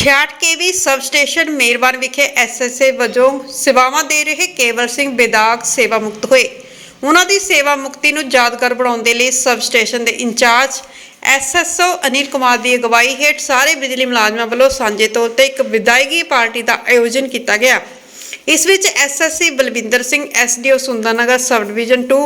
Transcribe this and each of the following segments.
66 KV sub station ਮੇਰਵਾਨ ਵਿਖੇ SSA ਵਜੋਂ ਸੇਵਾਵਾਂ ਦੇ ਰਹੇ ਕੇਵਲ ਸਿੰਘ ਬੇਦਾਗ ਸੇਵਾ ਮੁਕਤ ਹੋਏ। ਉਹਨਾਂ ਦੀ ਸੇਵਾ ਮੁਕਤੀ ਨੂੰ ਯਾਦਗਾਰ ਬਣਾਉਣ ਦੇ ਲਈ ਸਬ ਸਟੇਸ਼ਨ ਦੇ ਇੰਚਾਰਜ ਐਸਐਸਓ ਅਨਿਲ ਕੁਮਾਰ ਦੀ ਅਗਵਾਈ ਹੇਠ ਸਾਰੇ ਬਿਜਲੀ ਮੁਲਾਜ਼ਮਾਂ ਵੱਲੋਂ ਸਾਂਝੇ ਤੌਰ ਤੇ ਇੱਕ ਵਿਦਾਇਗੀ ਪਾਰਟੀ ਦਾ ਆਯੋਜਨ ਕੀਤਾ ਗਿਆ। ਇਸ ਵਿੱਚ SSC Balwinder Singh SDO Sundernagar sub division 2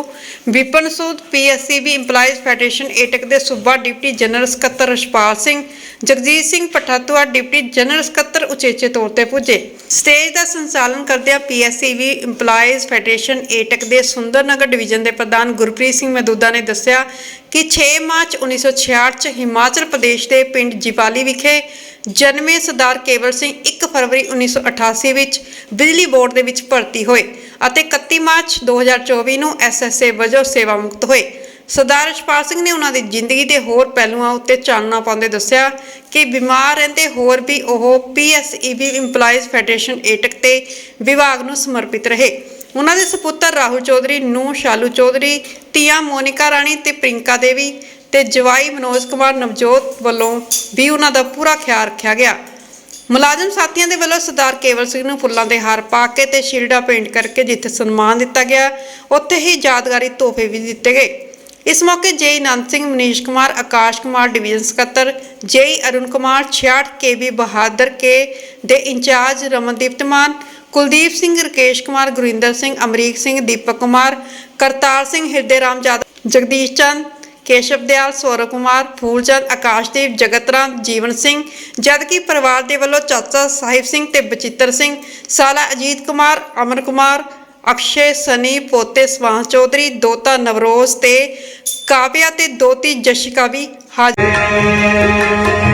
Vipan Sood PSCB EMPLOYEES federation AITUC ਦੇ ਸੂਬਾ ਡਿਪਟੀ ਜਨਰਲ ਸਕੱਤਰ ਰਸ਼ਪਾਲ ਸਿੰਘ, ਜਗਜੀਤ ਸਿੰਘ ਪਠਾਤੂਆ ਡਿਪਟੀ ਜਨਰਲ ਸਕੱਤਰ ਉਚੇਚੇ ਤੌਰ ਤੇ ਪੁੱਜੇ। ਸਟੇਜ ਦਾ ਸੰਚਾਲਨ ਕਰਦਿਆਂ ਪੀਐਸਸੀਬੀ EMPLOYEES ਫੈਡਰੇਸ਼ਨ ਏਟਕ ਦੇ ਸੁੰਦਰਨਗਰ ਡਿਵੀਜ਼ਨ ਦੇ ਪ੍ਰਧਾਨ ਗੁਰਪ੍ਰੀਤ ਸਿੰਘ ਮਦੂਦਾ ਨੇ ਦੱਸਿਆ ਕਿ 6 ਮਾਰਚ 1966 ਚ ਹਿਮਾਚਲ ਪ੍ਰਦੇਸ਼ ਦੇ ਪਿੰਡ ਜਿਵਾਲੀ ਵਿਖੇ ਜਨਮੇ ਸਰਦਾਰ ਕੇਵਲ ਸਿੰਘ 1 ਫਰਵਰੀ 1988 ਵਿੱਚ ਬਿਜਲੀ ਬੋਰਡ ਦੇ ਵਿੱਚ ਭਰਤੀ ਹੋਏ ਅਤੇ 31 ਮਾਰਚ 2024 ਨੂੰ ਐਸਐਸਏ ਵਜੋਂ ਸੇਵਾ ਮੁਕਤ ਹੋਏ। ਸਰਦਾਰ ਰਛਪਾਲ ਸਿੰਘ ਨੇ ਉਹਨਾਂ ਦੀ ਜ਼ਿੰਦਗੀ ਦੇ ਹੋਰ ਪਹਿਲੂਆਂ ਉੱਤੇ ਚਾਨਣਾ ਪਾਉਂਦੇ ਦੱਸਿਆ ਕਿ ਬਿਮਾਰ ਰਹਿੰਦੇ ਹੋਰ ਵੀ ਉਹ ਪੀਐਸਈਬੀ EMPLOYEES ਫੈਡਰੇਸ਼ਨ ਏਟਕ ਤੇ ਵਿਭਾਗ ਨੂੰ ਸਮਰਪਿਤ ਰਹੇ। ਉਹਨਾਂ ਦੇ ਸੁਪੁੱਤਰ ਰਾਹੁਲ ਚੌਧਰੀ ਨੂੰ ਸ਼ਾਲੂ ਚੌਧਰੀ, ਧੀਆਂ ਮੋਨਿਕਾ ਰਾਣੀ ਤੇ ਪ੍ਰਿੰਕਾ ਦੇਵੀ ਤੇ ਜਵਾਈ ਮਨੋਜ ਕੁਮਾਰ ਨਵਜੋਤ ਵੱਲੋਂ ਵੀ ਉਹਨਾਂ ਦਾ ਪੂਰਾ ਖਿਆਲ ਰੱਖਿਆ ਗਿਆ। ਮੁਲਾਜ਼ਮ ਸਾਥੀਆਂ ਦੇ ਵੱਲੋਂ ਸਰਦਾਰ ਕੇਵਲ ਸਿੰਘ ਨੂੰ ਫੁੱਲਾਂ ਦੇ ਹਾਰ ਪਾ ਕੇ ਤੇ ਸ਼ੀਲਡਾ ਪੇਂਟ ਕਰਕੇ ਜਿੱਥੇ ਸਨਮਾਨ ਦਿੱਤਾ ਗਿਆ, ਉੱਥੇ ਹੀ ਯਾਦਗਾਰੀ ਤੋਹਫੇ ਵੀ ਦਿੱਤੇ ਗਏ। ਇਸ ਮੌਕੇ ਜੇਈ ਆਨੰਦ ਸਿੰਘ, ਮਨੀਸ਼ ਕੁਮਾਰ, ਆਕਾਸ਼ ਕੁਮਾਰ, ਡਿਵੀਜ਼ਨ ਸਕੱਤਰ ਜੇਈ ਅਰੁਣ ਕੁਮਾਰ 66 ਕੇਬੀ ਬਹਾਦਰ ਕੇ ਦੇ ਇੰਚਾਰਜ ਰਮਨਦੀਪ ਤਮਾਨ, ਕੁਲਦੀਪ ਸਿੰਘ, ਰਕੇਸ਼ ਕੁਮਾਰ, ਗੁਰਿੰਦਰ ਸਿੰਘ, ਅਮਰੀਕ ਸਿੰਘ, ਦੀਪਕ ਕੁਮਾਰ, ਕਰਤਾਰ ਸਿੰਘ, ਹਿਰਦੇ ਰਾਮ ਜਾਦਵ ਜਗਦੀਸ਼ ਚੰਦ ਕੇਸ਼ਵ ਦਿਆਲ, ਸੌਰਵ ਕੁਮਾਰ, ਫੂਲਚੰਦ, ਆਕਾਸ਼ਦੀਪ, ਜਗਤਰਾਮ, ਜੀਵਨ ਸਿੰਘ, ਜਦਕਿ ਪਰਿਵਾਰ ਦੇ ਵੱਲੋਂ ਚਾਚਾ ਸਾਹਿਬ ਸਿੰਘ ਤੇ ਬਚਿੱਤਰ ਸਿੰਘ, ਸਾਲਾ ਅਜੀਤ ਕੁਮਾਰ ਅਮਰ ਕੁਮਾਰ, ਅਕਸ਼ੇ, ਸਨੀ, ਪੋਤੇ ਸਵਾਹ ਚੌਧਰੀ, ਦੋਤਾ ਨਵਰੋਜ਼ ਤੇ ਕਾਵਿਆ ਤੇ ਦੋਤੀ ਜਸ਼ਿਕਾ ਵੀ ਹਾਜ਼ਰ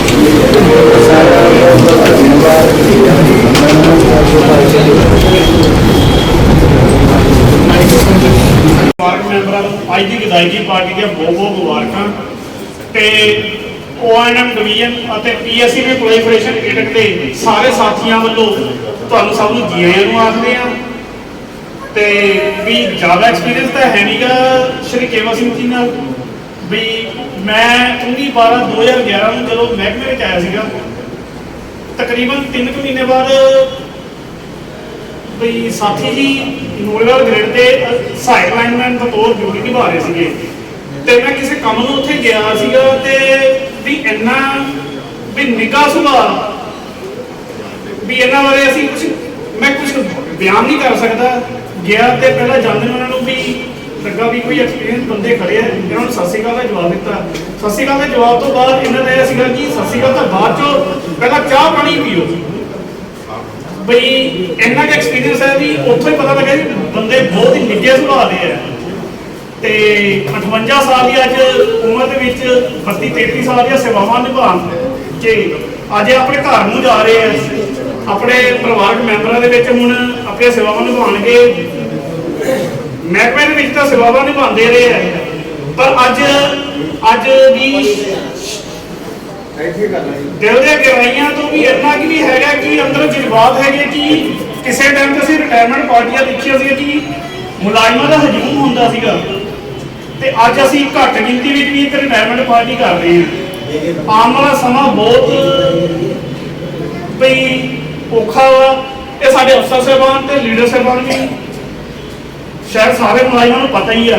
ਖੁਸ਼ੀਆਂ ਮੈਂਬਰਾਂ ਨੂੰ ਅੱਜ ਦੀ ਵਿਦਾਇਗੀ ਪਾਰਟੀ ਦੀਆਂ ਬਹੁਤ ਬਹੁਤ ਮੁਬਾਰਕਾਂ ਤੇ ਓਐਨਐਮ ਡਿਵੀਜ਼ਨ ਅਤੇ ਪੀਐਸਸੀ ਦੇ ਪ੍ਰੋਲੀਫਰੇਸ਼ਨ ਏਟਕ ਦੇ ਸਾਰੇ ਸਾਥੀਆਂ ਵੱਲੋਂ ਤੁਹਾਨੂੰ ਸਭ ਨੂੰ ਜੀ ਆਇਆਂ ਨੂੰ ਆਖਦੇ ਆ ਤੇ ਵੀ ਜ਼ਿਆਦਾ ਐਕਸਪੀਰੀਅੰਸ ਤਾਂ ਹੈ ਨਹੀਂਗਾ ਸ਼੍ਰੀ ਕੇਵਲ ਸਿੰਘ ਜੀ ਨਾਲ। ਵੀ ਮੈਂ 19 12 2011 ਨੂੰ ਜਦੋਂ ਮਹਿਕਮੇ ਵਿੱਚ ਆਇਆ ਸੀਗਾ, ਤਕਰੀਬਨ 3 ਕੁ ਮਹੀਨੇ ਬਾਅਦ ਵੀ ਸਾਥੀ ਜੀ ਨੂਰਗੜ੍ਹ ਗ੍ਰਿਡ ਤੇ ਸਾਈਡ ਲਾਈਨਮੈਨ ਦਾ ਤੌਰ ਡਿਊਟੀ ਨਿਭਾ ਰਹੇ ਸੀਗੇ। ਤੇ ਮੈਂ ਕਿਸੇ ਕੰਮ ਨੂੰ ਉੱਥੇ ਗਿਆ ਸੀਗਾ ਤੇ ਵੀ ਇੰਨਾ ਵੀ ਨਿੱਘਾ ਸੁਭਾਅ, ਵੀ ਇਹਨਾਂ ਬਾਰੇ ਅਸੀਂ ਕੁਝ ਮੈਂ ਕੁਝ ਬਿਆਨ ਨਹੀਂ ਕਰ ਸਕਦਾ। ਗਿਆ ਤੇ ਪਹਿਲਾਂ ਜਾਂਦੇ ਨੂੰ ਉਹਨਾਂ ਨੂੰ ਵੀ ਲੱਗਾ ਵੀ ਕੋਈ ਐਕਸਪੀਰੀਅੰਸ ਬੰਦੇ ਖੜੇ ਆ, ਇਹਨਾਂ ਨੂੰ ਸਤਿ ਦਾ ਜਵਾਬ ਦਿੱਤਾ। ਸਤਿ ਦੇ ਜਵਾਬ ਤੋਂ ਬਾਅਦ ਇਹਨਾਂ ਦਾ ਸੀਗਾ ਕਿ ਸਤਿ ਤਾਂ ਬਾਅਦ ਚੋਂ ਪਹਿਲਾਂ ਚਾਹ ਪਾਣੀ ਪੀਓ। ਬਈ ਇੰਨਾ ਕੁ ਐਕਸਪੀਰੀਅੰਸ ਹੈ ਵੀ ਉੱਥੋਂ ਹੀ ਪਤਾ ਲੱਗਾ ਵੀ ਬੰਦੇ ਬਹੁਤ ਹੀ ਨਿੱਘੇ ਸੁਭਾਅ ਦੇ ਆ। ਤੇ 58 ਸਾਲ ਦੀ ਅੱਜ ਉਮਰ ਦੇ ਵਿੱਚ 32 33 ਸਾਲ ਦੀਆਂ ਸੇਵਾਵਾਂ ਨਿਭਾਉਣ ਕਿ ਅੱਜ ਆਪਣੇ ਘਰ ਨੂੰ ਜਾ ਰਹੇ ਆ। ਆਪਣੇ ਪਰਿਵਾਰਕ ਮੈਂਬਰਾਂ ਦੇ ਵਿੱਚ ਹੁਣ ਆਪਣੀਆਂ ਸੇਵਾਵਾਂ ਨਿਭਾਉਣਗੇ। ਮਹਿਕਮੇ ਦੇ ਵਿੱਚ ਤਾਂ ਸੇਵਾਵਾਂ ਨਿਭਾਉਂਦੇ ਰਹੇ ਆ। ਪਰ ਅੱਜ ਅੱਜ ਵੀ ਦਿਲ ਦੇ ਗਹਿਰਾਈਆਂ ਤੋਂ ਵੀ ਇੰਨਾ ਕਿ ਵੀ ਹੈਗਾ ਕਿ ਅੰਦਰ ਜਜ਼ਬਾਤ ਹੈਗੇ ਕਿ ਕਿਸੇ ਟਾਈਮ ਤੇ ਅਸੀਂ ਰਿਟਾਇਰਮੈਂਟ ਪਾਰਟੀਆਂ ਦੇਖੀਆਂ ਸੀ ਕਿ ਮੁਲਾਜ਼ਮਾਂ ਦਾ ਹਜੂਮ ਹੁੰਦਾ ਸੀਗਾ। ਤੇ ਅੱਜ ਅਸੀਂ ਘੱਟ ਗਿਣਤੀ ਵਿੱਚ ਵੀ ਇੱਕ ਰਿਟਾਇਰਮੈਂਟ ਪਾਰਟੀ ਕਰ ਰਹੇ ਹਾਂ। ਆਉਣ ਵਾਲਾ ਸਮਾਂ ਬਹੁਤ ਬਈ ਔਖਾ ਵਾ। ਇਹ ਸਾਡੇ ਅਫਸਰ ਸਾਹਿਬਾਨ ਤੇ ਲੀਡਰ ਸਾਹਿਬਾਨ ਵੀ ਸ਼ਾਇਦ ਸਾਰੇ ਮੁਲਾਜ਼ਮਾਂ ਨੂੰ ਪਤਾ ਹੀ ਆ।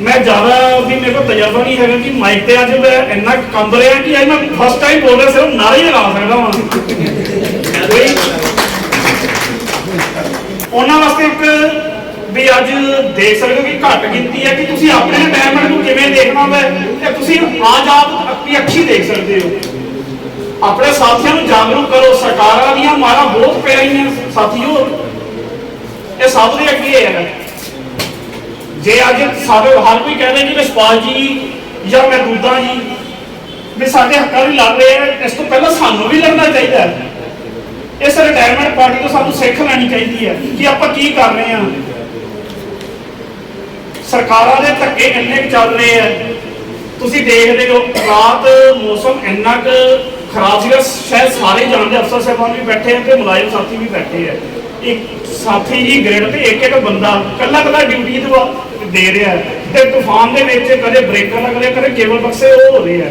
ਮੈਂ ਜ਼ਿਆਦਾ ਵੀ ਮੇਰੇ ਕੋਲ ਤਜਰਬਾ ਨਹੀਂ ਹੈਗਾ ਕਿ ਮਾਈਕ ਤੇ ਅੱਜ ਮੈਂ ਇੰਨਾ ਕੰਬ ਰਿਹਾ ਕਿ ਅੱਜ ਮੈਂ ਫਸਟ ਟਾਈਮ ਬੋਲ ਰਿਹਾ, ਸਿਰਫ ਨਾਰੇ ਹੀ ਲਗਾ ਸਕਦਾ ਹਾਂ ਉਹਨਾਂ ਵਾਸਤੇ ਇੱਕ ਵੀ ਅੱਜ ਦੇਖ ਸਕਦੇ ਹੋ ਕਿ ਘੱਟ ਗਿਣਤੀ ਹੈ ਕਿ ਤੁਸੀਂ ਆਪਣੇ ਰਿਟਾਇਰਮੈਂਟ ਨੂੰ ਕਿਵੇਂ ਦੇਖਣਾ ਵਾ ਤੇ ਤੁਸੀਂ ਆਜ਼ਾਦ ਆਪਣੀ ਅੱਖੀ ਦੇਖ ਸਕਦੇ ਹੋ। ਆਪਣੇ ਸਾਥੀਆਂ ਨੂੰ ਜਾਗਰੂਕ ਕਰੋ, ਸਰਕਾਰਾਂ ਦੀਆਂ ਮਾਰਾਂ ਬਹੁਤ ਪੈ ਰਹੀਆਂ ਸਾਥੀਓ ਇਹ ਸਭ ਦੇ ਅੱਗੇ ਹੈ। ਜੇ ਅੱਜ ਸਾਡੇ ਹਰ ਕੋਈ ਕਹਿੰਦੇ ਕਿ ਵਿਸ਼ਵਾਸ ਜੀ ਜਾਂ ਮਹਿਦੂਦਾ ਜੀ ਵੀ ਸਾਡੇ ਹੱਕਾਂ ਲਈ ਲੜ ਰਹੇ ਆ, ਇਸ ਤੋਂ ਪਹਿਲਾਂ ਸਾਨੂੰ ਵੀ ਲੜਨਾ ਚਾਹੀਦਾ ਹੈ। ਇਸ ਰਿਟਾਇਰਮੈਂਟ ਪਾਰਟੀ ਤੋਂ ਸਾਨੂੰ ਸਿੱਖ ਲੈਣੀ ਚਾਹੀਦੀ ਹੈ ਕਿ ਆਪਾਂ ਕੀ ਕਰ ਰਹੇ ਹਾਂ। ਸਰਕਾਰਾਂ ਦੇ ਧੱਕੇ ਇੰਨੇ ਚੱਲ ਰਹੇ ਆ। ਤੁਸੀਂ ਦੇਖਦੇ ਹੋ, ਰਾਤ ਮੌਸਮ ਇੰਨਾ ਕੁ ਖਰਾਬ ਸੀਗਾ ਸ਼ਾਇਦ ਸਾਰੇ ਜਾਣਦੇ ਅਫਸਰ ਸਾਹਿਬਾਨ ਵੀ ਬੈਠੇ ਆ ਤੇ ਮੁਲਾਜ਼ਮ ਸਾਥੀ ਵੀ ਬੈਠੇ ਆ। ਇੱਕ ਸਾਥੀ ਜੀ ਗ੍ਰਿਡ ਤੇ ਇੱਕ ਇੱਕ ਬੰਦਾ ਕੱਲਾ ਕੱਲਾ ਡਿਊਟੀ ਦੇ ਰਿਹਾ ਤੇ ਤੂਫਾਨ ਦੇ ਵਿੱਚ ਕਦੇ ਬ੍ਰੇਕਰ ਲੱਗ ਰਿਹਾ ਕਦੇ ਕੇਬਲ ਬਕਸੇ ਉਹ ਹੋ ਰਹੇ ਆ।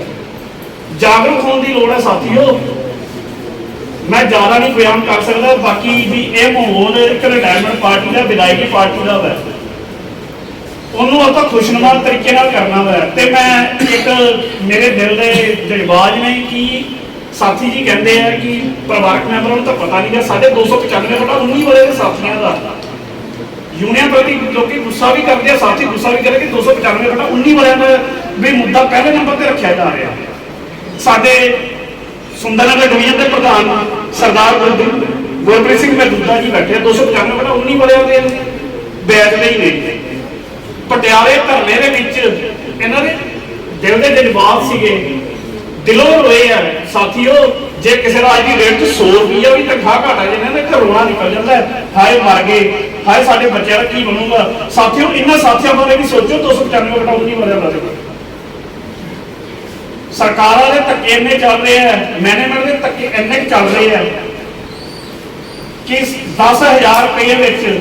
ਜਾਗਰੂਕ ਹੋਣ ਦੀ ਲੋੜ ਹੈ ਸਾਥੀਓ। ਮੈਂ ਜ਼ਿਆਦਾ ਨਹੀਂ ਬਿਆਨ ਕਰ ਸਕਦਾ, ਬਾਕੀ ਵੀ ਇਹ ਮਾਹੌਲ ਇੱਕ ਰਿਟਾਇਰਮੈਂਟ ਪਾਰਟੀ ਦਾ, ਵਿਦਾਇਗੀ ਪਾਰਟੀ ਦਾ ਹੈ ਉਹਨੂੰ ਆਪਾਂ ਖੁਸ਼ਨੁਮਾ ਤਰੀਕੇ ਨਾਲ ਕਰਨਾ ਵਾ। ਤੇ ਮੈਂ ਇੱਕ ਮੇਰੇ ਦਿਲ ਦੇ ਜਜ਼ਬਾਤ ਨੇ ਕਿ ਸਾਥੀ ਜੀ ਕਹਿੰਦੇ ਆ ਕਿ ਪਰਿਵਾਰਕ ਮੈਂਬਰਾਂ ਨੂੰ ਤਾਂ ਪਤਾ ਨਹੀਂ ਕਿ ਸਾਡੇ 295 ਬਟਾ 19 ਵਾਲੇ ਦੇ ਸਾਥੀਆਂ ਦਾ। ਯੂਨੀਅਨ ਪ੍ਰਤੀ ਲੋਕੀ ਗੁੱਸਾ ਵੀ ਕਰਦੇ ਆ ਸਾਥੀ ਗੁੱਸਾ ਵੀ ਕਰਦੇ ਕਿ 295 ਬਟਾ 19 ਵਾਲਿਆਂ ਦਾ ਵੀ ਮੁੱਦਾ ਪਹਿਲੇ ਨੰਬਰ ਤੇ ਰੱਖਿਆ ਜਾ ਰਿਹਾ। ਸਾਡੇ ਸੁੰਦਰਨਗਰ ਡਿਵੀਜ਼ਨ ਦੇ ਪ੍ਰਧਾਨ ਸਰਦਾਰ ਗੁਰਦੀਪ ਗੁਰਪ੍ਰੀਤ ਸਿੰਘ ਮਹਿਦੂਦਾ ਜੀ ਬੈਠੇ ਆ, 295 ਬਟਾ 19 ਵਾਲਿਆਂ ਦੇ ਬੈਚ ਨਹੀਂ ਨੇ। ਪਟਿਆਲੇ ਧਰਨੇ ਦੇ ਵਿੱਚ ਇਹਨਾਂ ਦੇ ਦਿਲ ਦੇ ਜਜ਼ਬਾਤ ਸੀਗੇ। ਦਿਲੋਂ ਰੋਏ ਆ। ਸਾਥੀਓ, ਜੇ ਕਿਸੇ ਦਾ ਅੱਜ ਦੀ ਰੇਟ 'ਚ 100 ਰੁਪਈਆ ਵੀ ਤਨਖਾਹ ਘਟਾ ਜੇ ਨਾ ਤੇ ਨਿਕਲ ਜਾਂਦਾ ਹਾਏ ਮਰ ਗਏ, ਹਾਏ ਸਾਡੇ ਬੱਚਿਆਂ ਦਾ ਕੀ ਬਣੂਗਾ। ਸਾਥੀਓ ਇਹਨਾਂ ਸਾਥੀਆਂ ਬਾਰੇ ਵੀ ਸੋਚੋ 295 ਘਟਾਉਣ ਦੀ ਵਜ੍ਹਾ ਨਾਲ ਸਰਕਾਰਾਂ ਦੇ ਧੱਕੇ ਇੰਨੇ ਚੱਲ ਰਹੇ ਆ ਮੈਨੇਜਮੈਂਟ ਦੇ ਧੱਕੇ ਇੰਨੇ ਚੱਲ ਰਹੇ ਆ, ਕਿ 10000 ਰੁਪਏ ਵਿੱਚ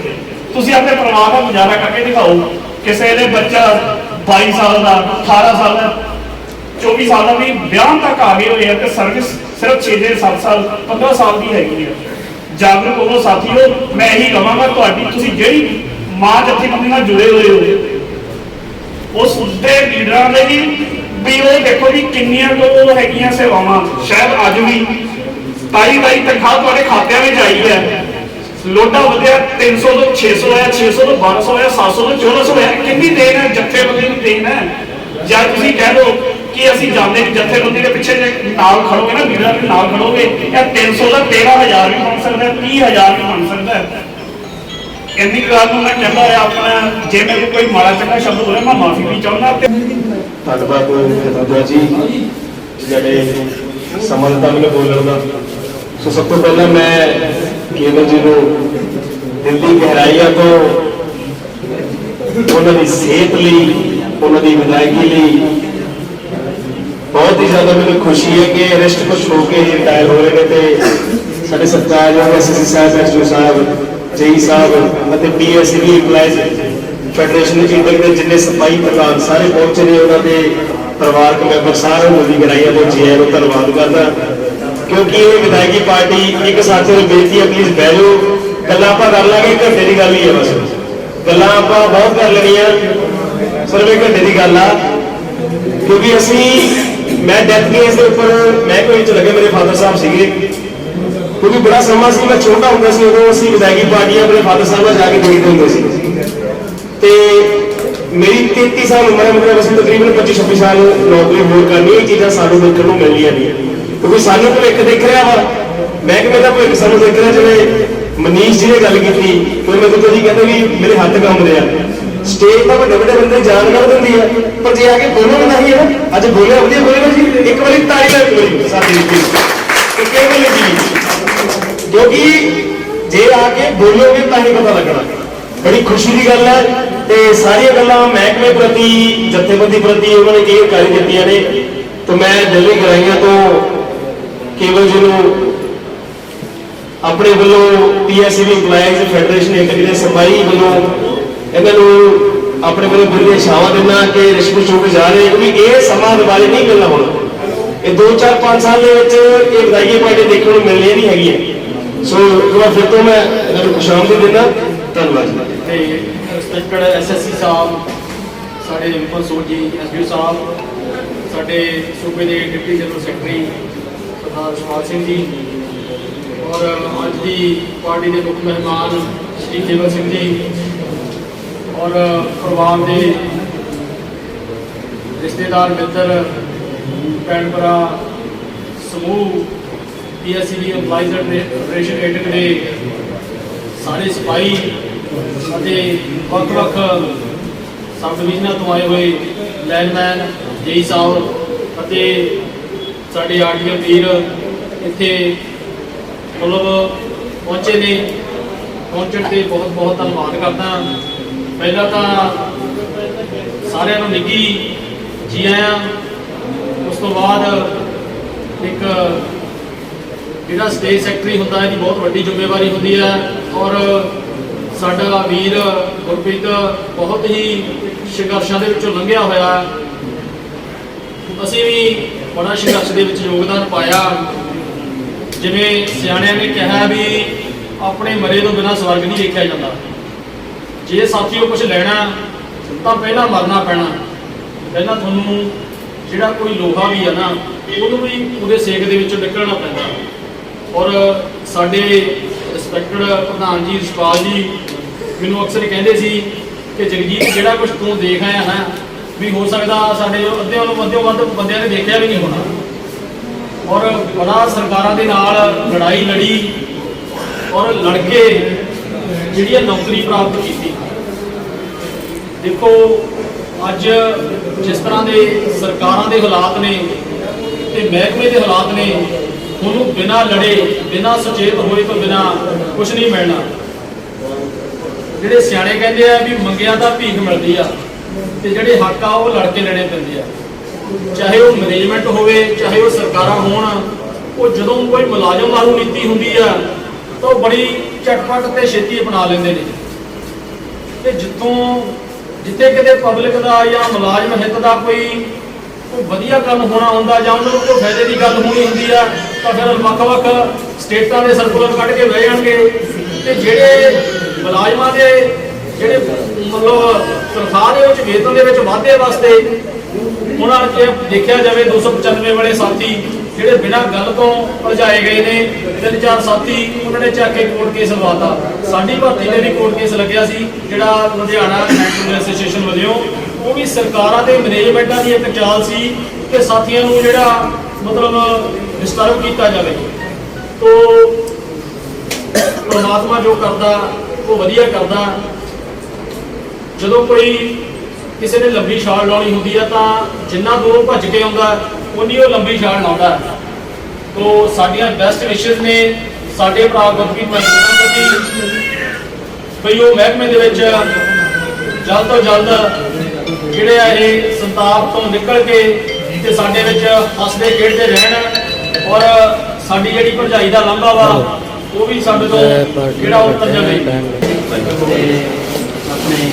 ਤੁਸੀਂ ਆਪਣੇ ਪਰਿਵਾਰ ਦਾ ਗੁਜ਼ਾਰਾ ਕਰਕੇ ਦਿਖਾਓ। ਕਿਸੇ ਦੇ ਬੱਚਾ 22 ਸਾਲ ਦਾ 18 ਸਾਲ ਦਾ 24 ਸਾਲ ਦਾ ਵੀ ਵਿਆਹ ਤੱਕ ਆ ਗਏ ਹੋਏ ਆ ਤੇ ਸਰਵਿਸ ਸਿਰਫ 6 ਦੇ 7 ਸਾਲ 15 ਸਾਲ ਦੀ ਹੈਗੀ ਹੈ ਜਾਗਰੂਕ ਹੋਵੋ ਸਾਥੀਓ, ਮੈਂ ਇਹੀ ਕਹਾਂਗਾ ਤੁਹਾਡੀ, ਤੁਸੀਂ ਜਿਹੜੀ ਮਾਂ ਜਥੇਬੰਦੀ ਨਾਲ ਜੁੜੇ ਹੋਏ ਹੋ, ਉਸ ਦੇ ਲੀਡਰਾਂ ਦੇ ਵੀ ਵੀ ਉਹ ਦੇਖੋ ਵੀ ਕਿੰਨੀਆਂ ਕੋ ਹੈਗੀਆਂ ਸੇਵਾਵਾਂ। ਸ਼ਾਇਦ ਅੱਜ ਵੀ ਤਾਈ ਤਾਈ ਤਨਖਾਹ ਤੁਹਾਡੇ ਖਾਤਿਆਂ ਵਿੱਚ ਆਈ ਹੈ। ਲੋਟਾ ਵਧਿਆ 300 ਤੋਂ 600 ਹੋਇਆ 600 ਤੋਂ 1200 ਹੋਇਆ 700 ਤੋਂ 1400 ਹੋਇਆ ਕਿੰਨੀ ਦੇਣ ਹੈ ਜਥੇਬੰਦੀ ਨੂੰ ਦੇਣ ਹੈ? ਜਾਂ ਤੁਸੀਂ ਕਹਿ ਲਓ ਕਿ ਅਸੀਂ ਜਾਂਦੇ ਕਿ ਜਥੇਬੰਦੀ ਦੇ ਪਿੱਛੇ ਜੇ ਨਾਲ ਖੜੋਗੇ ਨਾ ਵੀਰਾਂ ਦੇ ਨਾਲ ਖੜੋਗੇ ਇਹ 300 ਦਾ 13000 ਵੀ ਬਣ ਸਕਦਾ 30000 ਵੀ ਬਣ ਸਕਦਾ। ਇੰਨੀ ਗੱਲ ਨੂੰ ਮੈਂ ਕਹਿੰਦਾ ਆ ਆਪਣਾ, ਜੇ ਮੇਰੇ ਕੋਈ ਮਾੜਾ ਚੰਗਾ ਸ਼ਬਦ ਹੋਵੇ, ਮੈਂ ਮਾਫੀ ਵੀ ਚਾਹੁੰਦਾ ਤੇ ਧੰਨਵਾਦ ਮਹਿਦੂਦਾ ਜੀ, ਜਿਹੜੇ ਸਮਾਂ ਦਿੱਤਾ ਬੋਲਣ ਦਾ। ਸੋ ਸਭ ਤੋਂ ਪਹਿਲਾਂ ਮੈਂ ਕੇਵਲ ਜੀ ਨੂੰ ਦਿਲ ਦੀ ਗਹਿਰਾਈਆਂ ਤੋਂ ਉਹਨਾਂ ਦੀ ਸਿਹਤ ਲਈ, ਉਹਨਾਂ ਦੀ ਵਿਦਾਇਗੀ ਲਈ ਬਹੁਤ ਹੀ ਜ਼ਿਆਦਾ ਮੈਨੂੰ ਖੁਸ਼ੀ ਹੈ ਕਿ ਰਿਸ਼ਟ ਕੁਝ ਹੋ ਕੇ ਰਿਟਾਇਰ ਹੋ ਰਹੇ ਨੇ ਤੇ ਸਾਡੇ ਸਤਿਕਾਰਯੋਗ ਐਸਐਸਸੀ ਸਾਹਿਬ ਐਸਓ ਸਾਹਿਬ ਜੇਈ ਸਾਹਿਬ ਅਤੇ ਪੀਐਸਬੀ EMPLOYEES ਫੈਡਰੇਸ਼ਨ ਇੰਡੀਆ ਦੇ ਜਿੰਨੇ ਸਫ਼ਾਈ ਪ੍ਰਧਾਨ ਸਾਰੇ ਪਹੁੰਚੇ ਨੇ, ਉਹਨਾਂ ਦੇ ਪਰਿਵਾਰਕ ਮੈਂਬਰ ਸਾਰਿਆਂ ਨੂੰ ਦੀ ਗਰਾਈਆਂ ਤੋਂ ਜੀ ਧੰਨਵਾਦ ਕਰਦਾ। ਕਿਉਂਕਿ ਇਹ ਵਿਧਾਇਕੀ ਪਾਰਟੀ ਇੱਕ ਸਾਥੀ ਨੂੰ ਬੇਨਤੀ ਹੈ ਪਲੀਜ਼ ਬਹਿ ਜਾਓ। ਗੱਲਾਂ ਆਪਾਂ ਕਰ ਲਾਂਗੇ ਘੰਟੇ ਦੀ ਗੱਲ ਹੀ ਹੈ ਬਸ। ਗੱਲਾਂ ਆਪਾਂ ਬਹੁਤ ਕਰ ਲੈਣੀਆਂ, ਸਿਰਫ ਘੰਟੇ ਦੀ ਗੱਲ ਆ। ਕਿਉਂਕਿ ਅਸੀਂ ਮੈਂ ਡੈਥ ਕੇਸ ਦੇ ਉੱਪਰ ਮੈਂ ਕੋਈ ਚ ਲੱਗੇ ਮੇਰੇ ਫਾਦਰ ਸਾਹਿਬ ਸੀਗੇ। ਕਿਉਂਕਿ ਬੜਾ ਸਮਾਂ ਸੀ, ਮੈਂ ਛੋਟਾ ਹੁੰਦਾ ਸੀ, ਉਦੋਂ ਅਸੀਂ ਵਿਦਾਇਗੀ ਪਾਰਟੀਆਂ ਆਪਣੇ ਫਾਦਰ ਸਾਹਿਬ ਨਾਲ ਜਾ ਕੇ ਦੇਖਦੇ ਹੁੰਦੇ ਸੀ। ਤੇ ਮੇਰੀ 33 ਸਾਲ ਉਮਰ ਹੈ, ਮਤਲਬ ਅਸੀਂ ਤਕਰੀਬਨ 25 26 ਸਾਲ ਨੌਕਰੀ ਹੋਰ ਕਰਨੀ, ਇਹ ਚੀਜ਼ਾਂ ਸਾਨੂੰ ਦੇਖਣ ਨੂੰ ਮਿਲਦੀਆਂ ਨਹੀਂ ਕਿਉਂਕਿ ਸਾਨੂੰ ਭਵਿੱਖ ਦੇਖ ਰਿਹਾ ਵਾ। ਮਹਿਕਮੇ ਦਾ ਭਵਿੱਖ ਸਾਨੂੰ ਦੇਖ ਰਿਹਾ, ਜਿਵੇਂ ਮਨੀਸ਼ ਜੀ ਨੇ ਗੱਲ ਕੀਤੀ, ਕੋਈ ਮੈਂ ਤੁਹਾਨੂੰ ਜੀ ਕਹਿੰਦੇ ਵੀ ਮੇਰੇ ਹੱਥ ਕੰਬਦੇ ਆ। ਸਟੇਜ ਤਾਂ ਵੱਡੇ ਵੱਡੇ ਬੰਦੇ ਜਾਣ ਕਰ ਦਿੰਦੀ ਆ। ਪਰ ਜੇ ਆ ਕੇ ਬੋਲਣਾ ਨਹੀਂ ਹੈ, ਅੱਜ ਬੋਲਿਆ ਵਧੀਆ ਬੋਲਿਆ ਜੀ। ਇੱਕ ਵਾਰੀ ਤਾੜੀ ਨਾਲ ਬੋਲੀ ਸਾਡੀ ਜੀ ਇੱਕ ਇਹ ਵਾਲੀ ਜੀ, ਕਿਉਂਕਿ ਜੇ ਆ ਕੇ ਬੋਲੋਗੇ ਤਾਂ ਹੀ ਪਤਾ ਲੱਗਣਾ। ਬੜੀ ਖੁਸ਼ੀ ਦੀ ਗੱਲ ਹੈ ਤੇ ਸਾਰੀਆਂ ਗੱਲਾਂ ਮਹਿਕਮੇ ਪ੍ਰਤੀ, ਜਥੇਬੰਦੀ ਪ੍ਰਤੀ ਉਹਨਾਂ ਨੇ ਕੀ ਕਰ ਦਿੱਤੀਆਂ ਨੇ। ਤਾਂ ਮੈਂ ਦਿੱਲੀ ਗਰਾਈਆਂ ਤੋਂ ਕੇਵਲ ਜੀ ਨੂੰ ਆਪਣੇ ਵੱਲੋਂ ਪੀਐਸਸੀਬੀ EMPLOYEES ਫੈਡਰੇਸ਼ਨ ਇੰਟਰ ਦੇ ਵੱਲੋਂ ਇਹਨਾਂ ਨੂੰ ਆਪਣੇ ਵੱਲੋਂ ਬੜੀਆਂ ਛਾਵਾਂ ਦੇਣਾ ਕਿ ਰਿਸ਼ਵਤ ਚੁੱਕ ਜਾ ਰਹੇ ਕਿਉਂਕਿ ਇਹ ਸਮਾਂ ਦੁਬਾਰੇ ਨਹੀਂ ਗੱਲਾਂ ਹੁਣ। ਇਹ 2 4 5 ਸਾਲ ਦੇ ਵਿੱਚ ਇਹ ਵਿਦਾਈਏ ਪਾਰਟੀ ਦੇਖਣ ਨੂੰ ਮਿਲਣੀਆਂ ਨਹੀਂ ਹੈਗੀਆਂ। ਸੋ ਇੱਕ ਵਾਰ ਫਿਰ ਤੋਂ ਮੈਂ ਇਹਨਾਂ ਨੂੰ ਖੁਸ਼ਾਮਦੀ ਦਿੰਦਾ। ਧੰਨਵਾਦ ਜੀ। ਤੇ ਰਿਸਪੈਕਟਡ ਐਸਐਸਸੀ ਸਾਹਿਬ, ਸਾਡੇ ਵਿਪਨ ਸੋਢ ਜੀ ਐਸਡੀਓ ਸਾਹਿਬ, ਸਾਡੇ ਸੂਬੇ ਦੇ deputy general secretary Sardar Vishwal Singh ji ਔਰ ਅੱਜ ਦੀ ਪਾਰਟੀ ਦੇ ਮੁੱਖ ਮਹਿਮਾਨ ਸ਼੍ਰੀ ਕੇਵਲ ਸਿੰਘ ਜੀ ਔਰ ਪਰਿਵਾਰ ਦੇ ਰਿਸ਼ਤੇਦਾਰ, ਮਿੱਤਰ, ਭੈਣ ਭਰਾ, ਸਮੂਹ ਪੀਐਸਸੀਬੀ EMPLOYEES ਫੈਡਰੇਸ਼ਨ ਏਟਕ ਦੇ ਸਾਰੇ ਸਿਪਾਹੀ ਅਤੇ ਵੱਖ-ਵੱਖ ਸਬ ਡਿਵੀਜ਼ਨਾਂ ਤੋਂ ਆਏ ਹੋਏ ਲੈਂਡਮੈਨ ਜੇਈ ਸਾਹਿਬ ਅਤੇ ਸਾਡੇ ਆਰਟੀਓ ਵੀਰ ਇੱਥੇ ਮਤਲਬ ਪਹੁੰਚੇ ਨੇ। ਪਹੁੰਚਣ ਤੇ ਬਹੁਤ ਬਹੁਤ ਧੰਨਵਾਦ ਕਰਦਾ। ਪਹਿਲਾਂ ਤਾਂ ਸਾਰਿਆਂ ਨੂੰ ਨਿੱਗੀ ਜੀ ਆਇਆਂ। ਉਸ ਤੋਂ ਬਾਅਦ ਇੱਕ ਜਿਹੜਾ ਸਟੇਜ ਸੈਕਟਰੀ ਹੁੰਦਾ ਹੈ ਦੀ ਬਹੁਤ ਵੱਡੀ ਜ਼ਿੰਮੇਵਾਰੀ ਹੁੰਦੀ ਹੈ। ਔਰ ਸਾਡਾ ਵੀਰ ਗੁਰਪ੍ਰੀਤ ਬਹੁਤ ਹੀ ਸੰਘਰਸ਼ਾਂ ਦੇ ਵਿੱਚੋਂ ਲੰਘਿਆ ਹੋਇਆ ਅਸੀਂ ਵੀ ਬੜਾ ਸੰਘਰਸ਼ ਦੇ ਵਿੱਚ ਯੋਗਦਾਨ ਪਾਇਆ। ਜਿਵੇਂ ਸਿਆਣਿਆਂ ਨੇ ਕਿਹਾ ਵੀ ਆਪਣੇ ਮਰੇ ਤੋਂ ਬਿਨਾਂ ਸਵਰਗ ਨਹੀਂ ਵੇਖਿਆ ਜਾਂਦਾ। ਜੇ ਸਾਥੀਓ ਕੁਝ ਲੈਣਾ ਤਾਂ ਪਹਿਲਾਂ ਮਰਨਾ ਪੈਣਾ। ਪਹਿਲਾਂ ਤੁਹਾਨੂੰ ਜਿਹੜਾ ਕੋਈ ਲੋਹਾ ਵੀ ਹੈ ਨਾ, ਉਹਨੂੰ ਵੀ ਉਹਦੇ ਸੇਕ ਦੇ ਵਿੱਚੋਂ ਨਿਕਲਣਾ ਪੈਂਦਾ। ਔਰ ਸਾਡੇ ਰਿਸਪੈਕਟਡ ਪ੍ਰਧਾਨ ਜੀ ਰਿਸ਼ਪਾਲ ਜੀ ਮੈਨੂੰ ਅਕਸਰ ਕਹਿੰਦੇ ਸੀ ਕਿ ਜਗਜੀਤ, ਜਿਹੜਾ ਕੁਝ ਤੂੰ ਦੇਖ ਆਇਆ ਹੈ ਵੀ ਹੋ ਸਕਦਾ ਸਾਡੇ ਅੱਧਿਆਂ ਨੂੰ ਅੱਧਿਓਂ ਵੱਧ ਬੰਦਿਆਂ ਨੇ ਦੇਖਿਆ ਵੀ ਨਹੀਂ ਹੋਣਾ। ਔਰ ਬੜਾ ਸਰਕਾਰਾਂ ਦੇ ਨਾਲ ਲੜਾਈ ਲੜੀ, ਔਰ ਲੜ ਕੇ ਜਿਹੜੀ ਇਹ ਨੌਕਰੀ ਪ੍ਰਾਪਤ ਕੀਤੀ। ਦੇਖੋ, ਅੱਜ ਜਿਸ ਤਰ੍ਹਾਂ ਦੇ ਸਰਕਾਰਾਂ ਦੇ ਹਾਲਾਤ ਨੇ ਤੇ ਮਹਿਕਮੇ ਦੇ ਹਾਲਾਤ ਨੇ, ਉਹਨੂੰ ਬਿਨਾਂ ਲੜੇ, ਬਿਨਾਂ ਸੁਚੇਤ ਹੋਏ ਤੋਂ ਬਿਨਾਂ ਕੁਝ ਨਹੀਂ ਮਿਲਣਾ। ਜਿਹੜੇ ਸਿਆਣੇ ਕਹਿੰਦੇ ਆ ਵੀ ਮੰਗਿਆ ਤਾਂ ਭੀਖ ਮਿਲਦੀ ਆ, ਤੇ ਜਿਹੜੇ ਹੱਕ ਆ ਉਹ ਲੜ ਕੇ ਲੈਣੇ ਪੈਂਦੇ ਆ। ਚਾਹੇ ਉਹ ਮੈਨੇਜਮੈਂਟ ਹੋਵੇ, ਚਾਹੇ ਉਹ ਸਰਕਾਰਾਂ ਹੋਣ, ਉਹ ਜਦੋਂ ਕੋਈ ਮੁਲਾਜ਼ਮ ਲਾਗੂ ਨੀਤੀ ਹੁੰਦੀ ਆ, ਤਾਂ ਉਹ ਬੜੀ ਝਟਪਟ ਤੇ ਛੇਤੀ ਅਪਣਾ ਲੈਂਦੇ ਨੇ। ਤੇ ਜਿੱਥੋਂ ਜਿੱਥੇ ਕਿਤੇ ਪਬਲਿਕ ਦਾ ਜਾਂ ਮੁਲਾਜ਼ਮ ਹਿੱਤ ਦਾ ਕੋਈ ਕੋਈ ਵਧੀਆ ਕੰਮ ਹੋਣਾ ਹੁੰਦਾ ਜਾਂ ਉਹਨਾਂ ਨੂੰ ਕੋਈ ਫਾਇਦੇ ਦੀ ਗੱਲ ਹੋਣੀ ਹੁੰਦੀ ਆ, ਤਾਂ ਫਿਰ ਵੱਖ-ਵੱਖ ਸਟੇਟਾਂ ਦੇ ਸਰਕੂਲਰ ਕੱਢ ਕੇ ਬਹਿ ਜਾਣਗੇ। ਤੇ ਜਿਹੜੇ ਮੁਲਾਜ਼ਮਾਂ ਦੇ ਜਿਹੜੇ ਮਤਲਬ ਤਨਖਾਹ ਦੇ ਵਿੱਚ, ਵੇਤਨ ਦੇ ਵਿੱਚ ਵਾਧੇ ਵਾਸਤੇ ਉਹਨਾਂ ਜੇ ਦੇਖਿਆ ਜਾਵੇ 295 ਵਾਲੇ ਸਾਥੀ ਜਿਹੜੇ ਬਿਨਾਂ ਗੱਲ ਤੋਂ ਉਲਝਾਏ ਗਏ ਨੇ, ਤਿੰਨ ਚਾਰ ਸਾਥੀ ਉਹਨਾਂ ਨੇ ਚੱਕ ਕੇ ਕੋਰਟ ਕੇਸ ਲਵਾਤਾ। ਸਾਡੀ ਭਰਤੀ ਤੇ ਵੀ ਕੋਰਟ ਕੇਸ ਲੱਗਿਆ ਸੀ, ਜਿਹੜਾ ਲੁਧਿਆਣਾ ਨੈਸ਼ਨਲ ਐਸੋਸੀਏਸ਼ਨ ਵੱਲੋਂ। ਉਹ ਵੀ ਸਰਕਾਰਾਂ ਦੇ ਮੈਨੇਜਮੈਂਟਾਂ ਦੀ ਇੱਕ ਚਾਲ ਸੀ ਕਿ ਸਾਥੀਆਂ ਨੂੰ ਜਿਹੜਾ ਮਤਲਬ ਡਿਸਟਰਬ ਕੀਤਾ ਜਾਵੇ। ਤੋ ਪਰਮਾਤਮਾ ਜੋ ਕਰਦਾ, ਉਹ ਵਧੀਆ ਕਰਦਾ। ਜਦੋਂ ਕੋਈ ਕਿਸੇ ਨੇ ਲੰਬੀ ਛਾਲ ਲਾਉਣੀ ਹੁੰਦੀ ਆ ਤਾਂ ਜਿੰਨਾ ਦੂਰੋਂ ਭੱਜ ਕੇ ਆਉਂਦਾ ਉਨੀ ਉਹ ਲੰਬੀ ਛਾਲ ਲਾਉਂਦਾ। ਹੈ। ਤੋ ਸਾਡੀਆਂ ਬੈਸਟ ਵਿਸ਼ੇਸ ਨੇ ਸਾਡੇ ਭਰਾ ਗੁਰਪ੍ਰੀਤ ਮਹਿੰਦਰ ਪ੍ਰਤੀ ਬਈ ਉਹ ਮਹਿਕਮੇ ਦੇ ਵਿੱਚ ਜਲਦ ਤੋਂ ਜਲਦ ਜਿਹੜੇ ਆ ਇਹ ਸੰਤਾਪ ਤੋਂ ਨਿਕਲ ਕੇ ਤੇ ਸਾਡੇ ਵਿੱਚ ਹੱਸਦੇ ਖੇਡਦੇ ਰਹਿਣ ਔਰ ਸਾਡੀ ਜਿਹੜੀ ਭਰਜਾਈ ਦਾ ਲੰਬਾ ਵਾ ਉਹ ਵੀ ਸਾਡੇ ਤੋਂ ਜਿਹੜਾ ਉੱਤਰ ਜਾਵੇ ਆਪਣੇ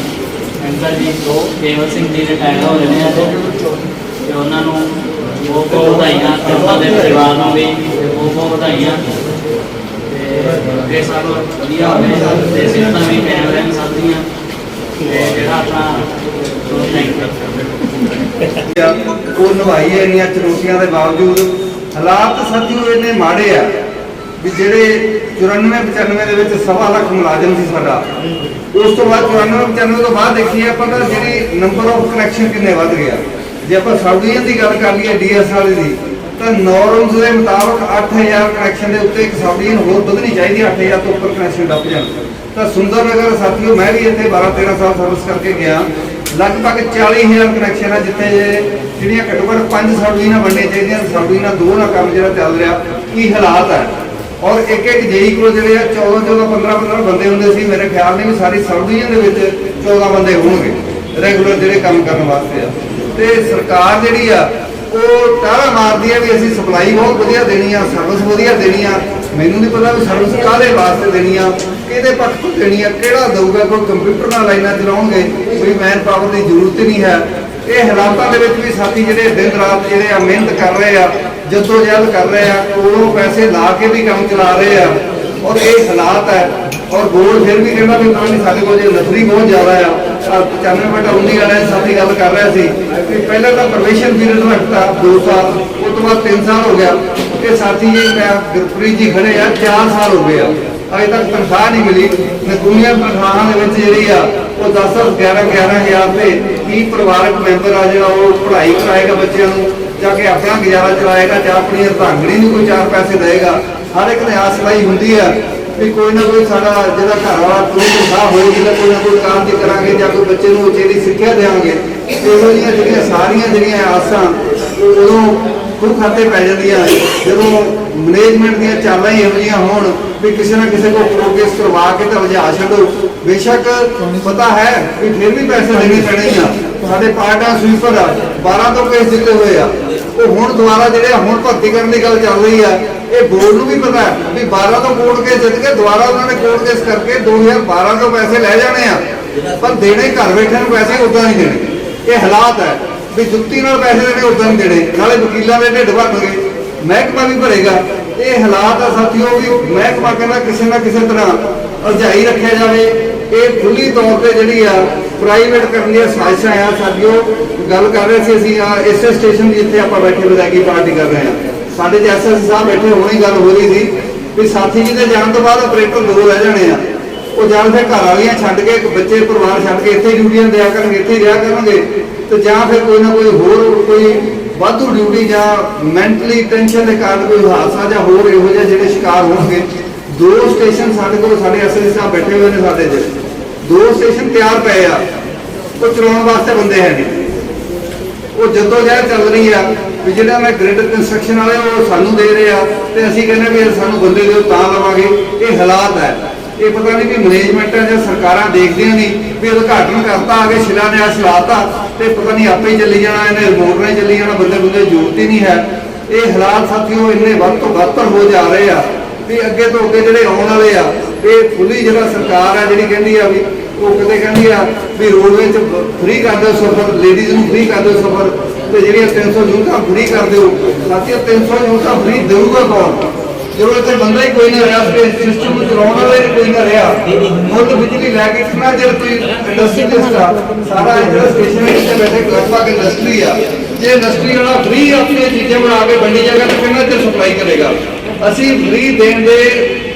ਅੰਕਲ ਜੀ ਦੋ ਕੇਵਲ ਸਿੰਘ ਜੀ ਰਿਟਾਇਰ ਹੋ ਰਹੇ ਨੇ ਤੇ ਉਹਨਾਂ ਨੂੰ ਬਹੁਤ ਬਹੁਤ ਵਧਾਈਆਂ ਤੇ ਉਹਨਾਂ ਦੇ ਪਰਿਵਾਰ ਨੂੰ ਵੀ ਬਹੁਤ ਬਹੁਤ ਵਧਾਈਆਂ ਤੇ ਇਹ ਸਭ ਵਧੀਆ ਹੋਵੇ ਤੇ ਸਿਹਤਾਂ ਵੀ ਕਾਇਮ ਰਹਿਣ ਸਭ ਤੇ ਜਿਹੜਾ ਆਪਣਾ ਥੈਂਕ ਯੂ ਉਹ ਨਿਭਾਈ ਇੰਨੀਆਂ ਚੁਣੌਤੀਆਂ ਦੇ ਬਾਵਜੂਦ ਹਾਲਾਤ ਸਾਥੀਓ ਇੰਨੇ ਮਾੜੇ ਆ ਵੀ ਜਿਹੜੇ 94 95 ਦੇ ਵਿੱਚ ਸਵਾ ਲੱਖ ਮੁਲਾਜ਼ਮ ਸੀ ਸਾਡਾ ਉਸ ਤੋਂ ਬਾਅਦ 94 95 ਤੋਂ ਬਾਅਦ ਦੇਖੀਏ ਆਪਾਂ ਤਾਂ ਜਿਹੜੀ ਨੰਬਰ ਆਫ ਕਨੈਕਸ਼ਨ ਕਿੰਨੇ ਵੱਧ ਗਿਆ ਜੇ ਆਪਾਂ ਸਾਊਡੀਅਨ ਦੀ ਗੱਲ ਕਰ ਲਈਏ ਡੀਐਸ ਵਾਲੇ ਦੀ, ਤਾਂ ਨੋਰਮਸ ਦੇ ਮੁਤਾਬਕ 8000 ਕਨੈਕਸ਼ਨ ਦੇ ਉੱਤੇ ਇੱਕ ਸਾਊਡੀਅਨ ਹੋਰ ਵਧਣੀ ਚਾਹੀਦੀ 8000 ਤੋਂ ਉੱਪਰ ਕਨੈਕਸ਼ਨ ਡੱਪ ਜਾਣ। ਤਾਂ ਸੁੰਦਰ ਨਗਰ ਸਾਥੀਓ, ਮੈਂ ਵੀ ਇੱਥੇ 12 13 ਸਾਲ ਸਰਵਿਸ ਕਰਕੇ ਗਿਆ। ਲਗਭਗ 40000 ਕਨੈਕਸ਼ਨ ਆ ਜਿੱਥੇ ਜਿਹੜੀਆਂ ਘੱਟੋ ਘੱਟ ਪੰਜ ਸਾਊਡੀਨਾਂ ਬਣਨੀਆਂ ਚਾਹੀਦੀਆਂ ਸਾਊਡੀਨਾਂ ਦੋ ਨਾਲ ਕੰਮ ਜਿਹੜਾ ਚੱਲ ਰਿਹਾ, ਕੀ ਹਾਲਾਤ ਹੈ ਔਰ ਇੱਕ ਇੱਕ ਜੇਈ ਕੋਲ ਜਿਹੜੇ ਆ 14 14 15 15 ਬੰਦੇ ਹੁੰਦੇ ਸੀ, ਮੇਰੇ ਖਿਆਲ ਨੇ ਵੀ ਸਾਰੀ ਸਾਊਡੀਆਂ ਦੇ ਵਿੱਚ 14 ਬੰਦੇ ਹੋਣਗੇ ਰੈਗੂਲਰ ਜਿਹੜੇ ਕੰਮ ਕਰਨ ਵਾਸਤੇ ਆ। ਤੇ ਸਰਕਾਰ ਜਿਹੜੀ ਆ, ਉਹ ਟਾਰਾ ਮਾਰਦੀ ਆ ਵੀ ਅਸੀਂ ਸਪਲਾਈ ਬਹੁਤ ਵਧੀਆ ਦੇਣੀ ਆ ਸਰਵਿਸ ਵਧੀਆ ਦੇਣੀ ਆ। ਮੈਨੂੰ ਨਹੀਂ ਪਤਾ ਵੀ ਸਰਵਿਸ ਕਾਹਦੇ ਵਾਸਤੇ ਦੇਣੀ ਆ, ਕਿਹਦੇ ਪੱਖ ਤੋਂ ਦੇਣੀ ਆ, ਕਿਹੜਾ ਦਊਗਾ, ਕੋਈ ਕੰਪਿਊਟਰ ਨਾਲ ਲਾਈਨਾਂ ਚਲਾਉਣਗੇ, ਕੋਈ ਮੈਨ ਪਾਵਰ ਦੀ ਜ਼ਰੂਰਤ ਹੀ ਨਹੀਂ ਹੈ। ਇਹ ਹਾਲਾਤਾਂ ਦੇ ਵਿੱਚ ਵੀ ਸਾਥੀ ਜਿਹੜੇ ਦਿਨ ਰਾਤ ਜਿਹੜੇ ਆ ਮਿਹਨਤ ਕਰ ਰਹੇ ਆ ਜੱਦੋ ਜਹਿਦ ਕਰ ਰਹੇ ਆ ਕੋਲੋਂ ਪੈਸੇ ਲਾ ਕੇ ਵੀ ਕੰਮ ਚਲਾ ਰਹੇ ਆ। ਔਰ ਇਹ ਹਾਲਾਤ ਹੈ। ਔਰ ਬੋਰਡ ਫਿਰ ਵੀ ਕਹਿੰਦਾ ਵੀ ਕੋਈ ਨਹੀਂ, ਸਾਡੇ ਕੋਲ ਜੇ ਨਸਰੀ ਬਹੁਤ ਜ਼ਿਆਦਾ ਆ 95 ਬਟਾ 19 ਵਾਲਿਆਂ ਸਾਥੀ ਗੱਲ ਕਰ ਰਿਹਾ ਸੀ ਕਿ ਪਹਿਲਾਂ ਤਾਂ ਪਰਮਿਸ਼ਨ ਪੀਰੀਅਡ ਰੱਖਤਾ 2 ਸਾਲ ਉਸ ਤੋਂ ਬਾਅਦ 3 ਸਾਲ ਹੋ ਗਿਆ। ਇਹ ਸਾਥੀ ਜੀ ਮੈਂ ਗੁਰਪ੍ਰੀਤ ਜੀ ਖੜੇ ਆ 4 ਸਾਲ ਹੋ ਗਏ ਆ। ਅਜੇ ਤੱਕ ਤਨਖਾਹ ਨਹੀਂ ਮਿਲੀ। ਨਕੂਨੀਆਂ ਤਨਖਾਹਾਂ ਦੇ ਵਿੱਚ ਜਿਹੜੀ ਆ, ਉਹ 10 10 11 11000 ਤੇ ਕੀ ਪਰਿਵਾਰਕ ਮੈਂਬਰ ਆ ਜਿਹੜਾ ਉਹ ਪੜ੍ਹਾਈ ਕਰਾਏਗਾ ਬੱਚਿਆਂ ਨੂੰ, ਜਾ ਕੇ ਆਪਣਾ ਗੁਜ਼ਾਰਾ ਚਲਾਏਗਾ, ਜਾਂ ਆਪਣੀ ਅਰਧਾਂਗਣੀ ਨੂੰ ਕੋਈ ਚਾਰ ਪੈਸੇ ਦੇਏਗਾ। ਹਰ ਇੱਕ ਨੇ ਆਸ ਲਾਈ ਹੁੰਦੀ ਆ ਵੀ ਕੋਈ ਨਾ ਕੋਈ ਸਾਡਾ ਜਿਹੜਾ ਘਰ ਵਾਲਾ ਕੋਈ ਤਨਖਾਹ ਹੋਏਗੀ ਤਾਂ ਕੋਈ ਨਾ ਕੋਈ ਕੰਮ ਦੀ ਕਰਾਂਗੇ ਜਾਂ ਕੋਈ ਬੱਚੇ ਨੂੰ ਉੱਚੇ ਸਿੱਖਿਆ ਦੇਵਾਂਗੇ, ਇਹੋ ਜਿਹੀਆਂ ਜਿਹੜੀਆਂ ਸਾਰੀਆਂ ਜਿਹੜੀਆਂ ਆਸਾਂ ਉਦੋਂ ਖੁਦ ਖਾਤੇ ਪੈ ਜਾਂਦੀਆਂ ਜਦੋਂ ਮੈਨੇਜਮੈਂਟ ਦੀਆਂ ਚਾਲਾਂ ਹੀ ਇਹੋ ਜਿਹੀਆਂ ਹੋਣ ਵੀ ਕਿਸੇ ਨਾ ਕਿਸੇ ਕੋਲ ਪ੍ਰੋਗਰੈਸ ਕਰਵਾ ਕੇ ਤਾਂ ਵਜਾ ਛੱਡੋ। ਬੇਸ਼ੱਕ ਪਤਾ ਹੈ ਵੀ ਫਿਰ ਵੀ ਪੈਸੇ ਦੇਣੇ ਪੈਣੇ ਆ। ਸਾਡੇ ਪਾਰਟਾਂ ਸਵੀਪਰ ਆ 12 ਤੋਂ ਕੇਸ ਦਿੱਤੇ ਹੋਏ ਆ। ਉਹ ਹੁਣ ਦੁਬਾਰਾ ਜਿਹੜੇ ਆ, ਹੁਣ ਭਰਤੀ ਕਰਨ ਦੀ ਗੱਲ ਚੱਲ ਰਹੀ ਆ, ਇਹ ਬੋਰਡ ਨੂੰ ਵੀ ਪਤਾ ਵੀ 12 ਤੋਂ ਕੋਰਟ ਕੇਸ ਜਿੱਤ ਕੇ ਦੁਬਾਰਾ ਉਹਨਾਂ ਨੇ ਕੋਰਟ ਕੇਸ ਕਰਕੇ 2012 ਤੋਂ ਪੈਸੇ ਲੈ ਜਾਣੇ ਆ। ਪਰ ਦੇਣੇ ਘਰ ਬੈਠੇ ਨੂੰ ਪੈਸੇ ਉਦਾਂ ਨਹੀਂ ਦੇਣੇ। ਇਹ ਹਾਲਾਤ ਹੈ ਵੀ ਜੁੱਤੀ ਨਾਲ ਪੈਸੇ ਦੇਣੇ ਉਦਾਂ ਨਹੀਂ ਦੇਣੇ, ਨਾਲੇ ਵਕੀਲਾਂ ਦੇ ਢਿੱਡ ਭਰਨਗੇ ਮਹਿਕਮਾ ਵੀ ਭਰੇਗਾ। ਇਹ ਹਾਲਾਤ ਆ ਸਾਥੀਓ ਵੀ ਮਹਿਕਮਾ ਕਹਿੰਦਾ ਕਿਸੇ ਨਾ ਕਿਸੇ ਤਰ੍ਹਾਂ ਅਰਜਾਈ ਰੱਖਿਆ ਜਾਵੇ ਇਹ ਖੁੱਲੀ ਤੌਰ ਤੇ ਜਿਹੜੀ ਆ ਪ੍ਰਾਈਵੇਟ ਕਰਨ ਦੀਆਂ ਸਾਜ਼ਿਸ਼ਾਂ ਆ ਸਾਥੀਓ ਗੱਲ ਕਰ ਰਹੇ ਸੀ ਅਸੀਂ, ਆ, ਇਸੇ ਸਟੇਸ਼ਨ ਦੀ ਜਿੱਥੇ ਆਪਾਂ ਬੈਠੇ ਵਿਦਾਇਗੀ ਪਾਰਟੀ ਕਰ ਰਹੇ ਆ। ਸਾਡੇ ਚ ਐਸਐਸ ਸਾਹਿਬ ਬੈਠੇ, ਹੋਣੀ ਗੱਲ ਹੋ ਰਹੀ ਸੀ ਵੀ ਸਾਥੀ ਜੀ ਦੇ ਜਾਣ ਤੋਂ ਬਾਅਦ ਆਪਰੇਟਰ ਦੋ ਰਹਿ ਜਾਣੇ ਆ। ਉਹ ਜਾਂ ਫਿਰ ਘਰ ਵਾਲੀਆਂ ਛੱਡ ਕੇ ਬੱਚੇ ਪਰਿਵਾਰ ਛੱਡ ਕੇ ਇੱਥੇ ਡਿਊਟੀਆਂ ਦਿਆ ਕਰਨਗੇ, ਇੱਥੇ ਰਿਹਾ ਕਰਨਗੇ ਤੇ ਜਾਂ ਫਿਰ ਕੋਈ ਨਾ ਕੋਈ ਹੋਰ, ਕੋਈ ਵਾਧੂ ਡਿਊਟੀ ਜਾਂ ਮੈਂਟਲੀ ਟੈਨਸ਼ਨ ਦੇ ਕਾਰਨ ਕੋਈ ਹਾਦਸਾ ਜਾਂ ਹੋਰ ਇਹੋ ਜਿਹੇ ਜਿਹੜੇ ਸ਼ਿਕਾਰ ਹੋਣਗੇ ਦੋ ਸਟੇਸ਼ਨ ਸਾਡੇ ਕੋਲ, ਸਾਡੇ ਐਸਐਸਸੀ ਸਾਹਿਬ ਬੈਠੇ ਹੋਏ ਨੇ ਸਾਡੇ 'ਚ। ਦੋ ਸਟੇਸ਼ਨ ਤਿਆਰ ਪਏ ਆ। ਉਹ ਚਲਾਉਣ ਵਾਸਤੇ ਬੰਦੇ ਹੈ ਨਹੀਂ ਉਹ ਜਦੋਂ ਜਹਿ ਚੱਲ ਰਹੀ ਆ ਵੀ ਜਿਹੜਾ ਮੈਂ ਗ੍ਰਿਡ ਕੰਸਟਰਕਸ਼ਨ ਵਾਲੇ ਉਹ ਸਾਨੂੰ ਦੇ ਰਹੇ ਆ ਤੇ ਅਸੀਂ ਕਹਿੰਦੇ ਵੀ ਸਾਨੂੰ ਬੰਦੇ ਦਿਓ, ਤਾਂ ਲਵਾਂਗੇ। ਇਹ ਹਾਲਾਤ ਹੈ ਇਹ ਪਤਾ ਨਹੀਂ ਕਿ ਮੈਨੇਜਮੈਂਟ ਜਾਂ ਸਰਕਾਰਾਂ ਦੇਖਦੀਆਂ ਨਹੀਂ ਵੀ ਉਦਘਾਟਨ ਕਰਤਾ, ਆ ਕੇ ਸ਼ਿਲਾਨਿਆਸ ਲਾਤਾ ਤੇ ਪਤਾ ਨਹੀਂ ਆਪੇ ਹੀ ਚੱਲੀ ਜਾਣਾ, ਇਹਨੇ ਰਿਮੋਟ ਨਾਲ ਹੀ ਚੱਲੀ ਜਾਣਾ ਬੰਦੇ ਬੰਦੇ ਜ਼ਰੂਰਤ ਹੀ ਨਹੀਂ ਹੈ। ਇਹ ਹਾਲਾਤ ਸਾਥੀਓ ਇੰਨੇ ਵੱਧ ਤੋਂ ਵੱਧ ਹੋ ਜਾ ਰਹੇ ਆ। ਵੀ ਅੱਗੇ ਤੋਂ ਅੱਗੇ ਜਿਹੜੇ ਆਉਣ ਵਾਲੇ ਆ, ਇਹ ਖੁੱਲੀ ਜਿਹੜਾ ਸਰਕਾਰ ਆ ਜਿਹੜੀ ਕਹਿੰਦੀ ਆ ਵੀ, ਉਹ ਕਦੇ ਕਹਿੰਦੀ ਆ ਵੀ ਰੋਡਵੇ ਚ ਫ੍ਰੀ ਕਰ ਦਿਓ ਸਫਰ ਲੇਡੀਜ਼ ਨੂੰ ਫ੍ਰੀ ਕਰ ਦਿਓ ਸਫਰ, ਤੇ ਜਿਹੜੀਆਂ 300 ਯੂਨਿਟਾਂ ਫ੍ਰੀ ਕਰ ਦਿਓ, ਸਾਥੀਓ 300 ਯੂਨਿਟਾਂ ਫ੍ਰੀ ਦੇਊਗਾ ਕੌਣ? ਜਦੋਂ ਇੱਥੇ ਬੰਦਾ ਹੀ ਕੋਈ ਨਹੀਂ ਰਿਹਾ ਸਪੇਸ ਸਿਸਟਮ ਨੂੰ ਚਲਾਉਣ ਵਾਲਾ ਹੀ ਕੋਈ ਨਾ ਰਿਹਾ ਮੁੱਲ ਬਿਜਲੀ ਲੈ ਕੇ ਕਿੰਨਾ ਚਿਰ ਕੋਈ ਇੰਡਸਟਰੀ ਦਾ ਸਾਰਾ ਜਿਹੜਾ ਸਟੇਸ਼ਨ ਹੈ ਬੈਠੇ ਲਗਭਗ ਇੰਡਸਟਰੀ ਆ। ਜੇ ਇੰਡਸਟਰੀ ਵਾਲਾ ਫ੍ਰੀ ਆਪਣੀਆਂ ਚੀਜ਼ਾਂ ਬਣਾ ਕੇ ਵੰਡੀ ਜਾਏਗਾ, ਤਾਂ ਕਿੰਨਾ ਚਿਰ ਸਪਲਾਈ ਕਰੇਗਾ? ਅਸੀਂ ਫ੍ਰੀ ਦੇਣ ਦੇ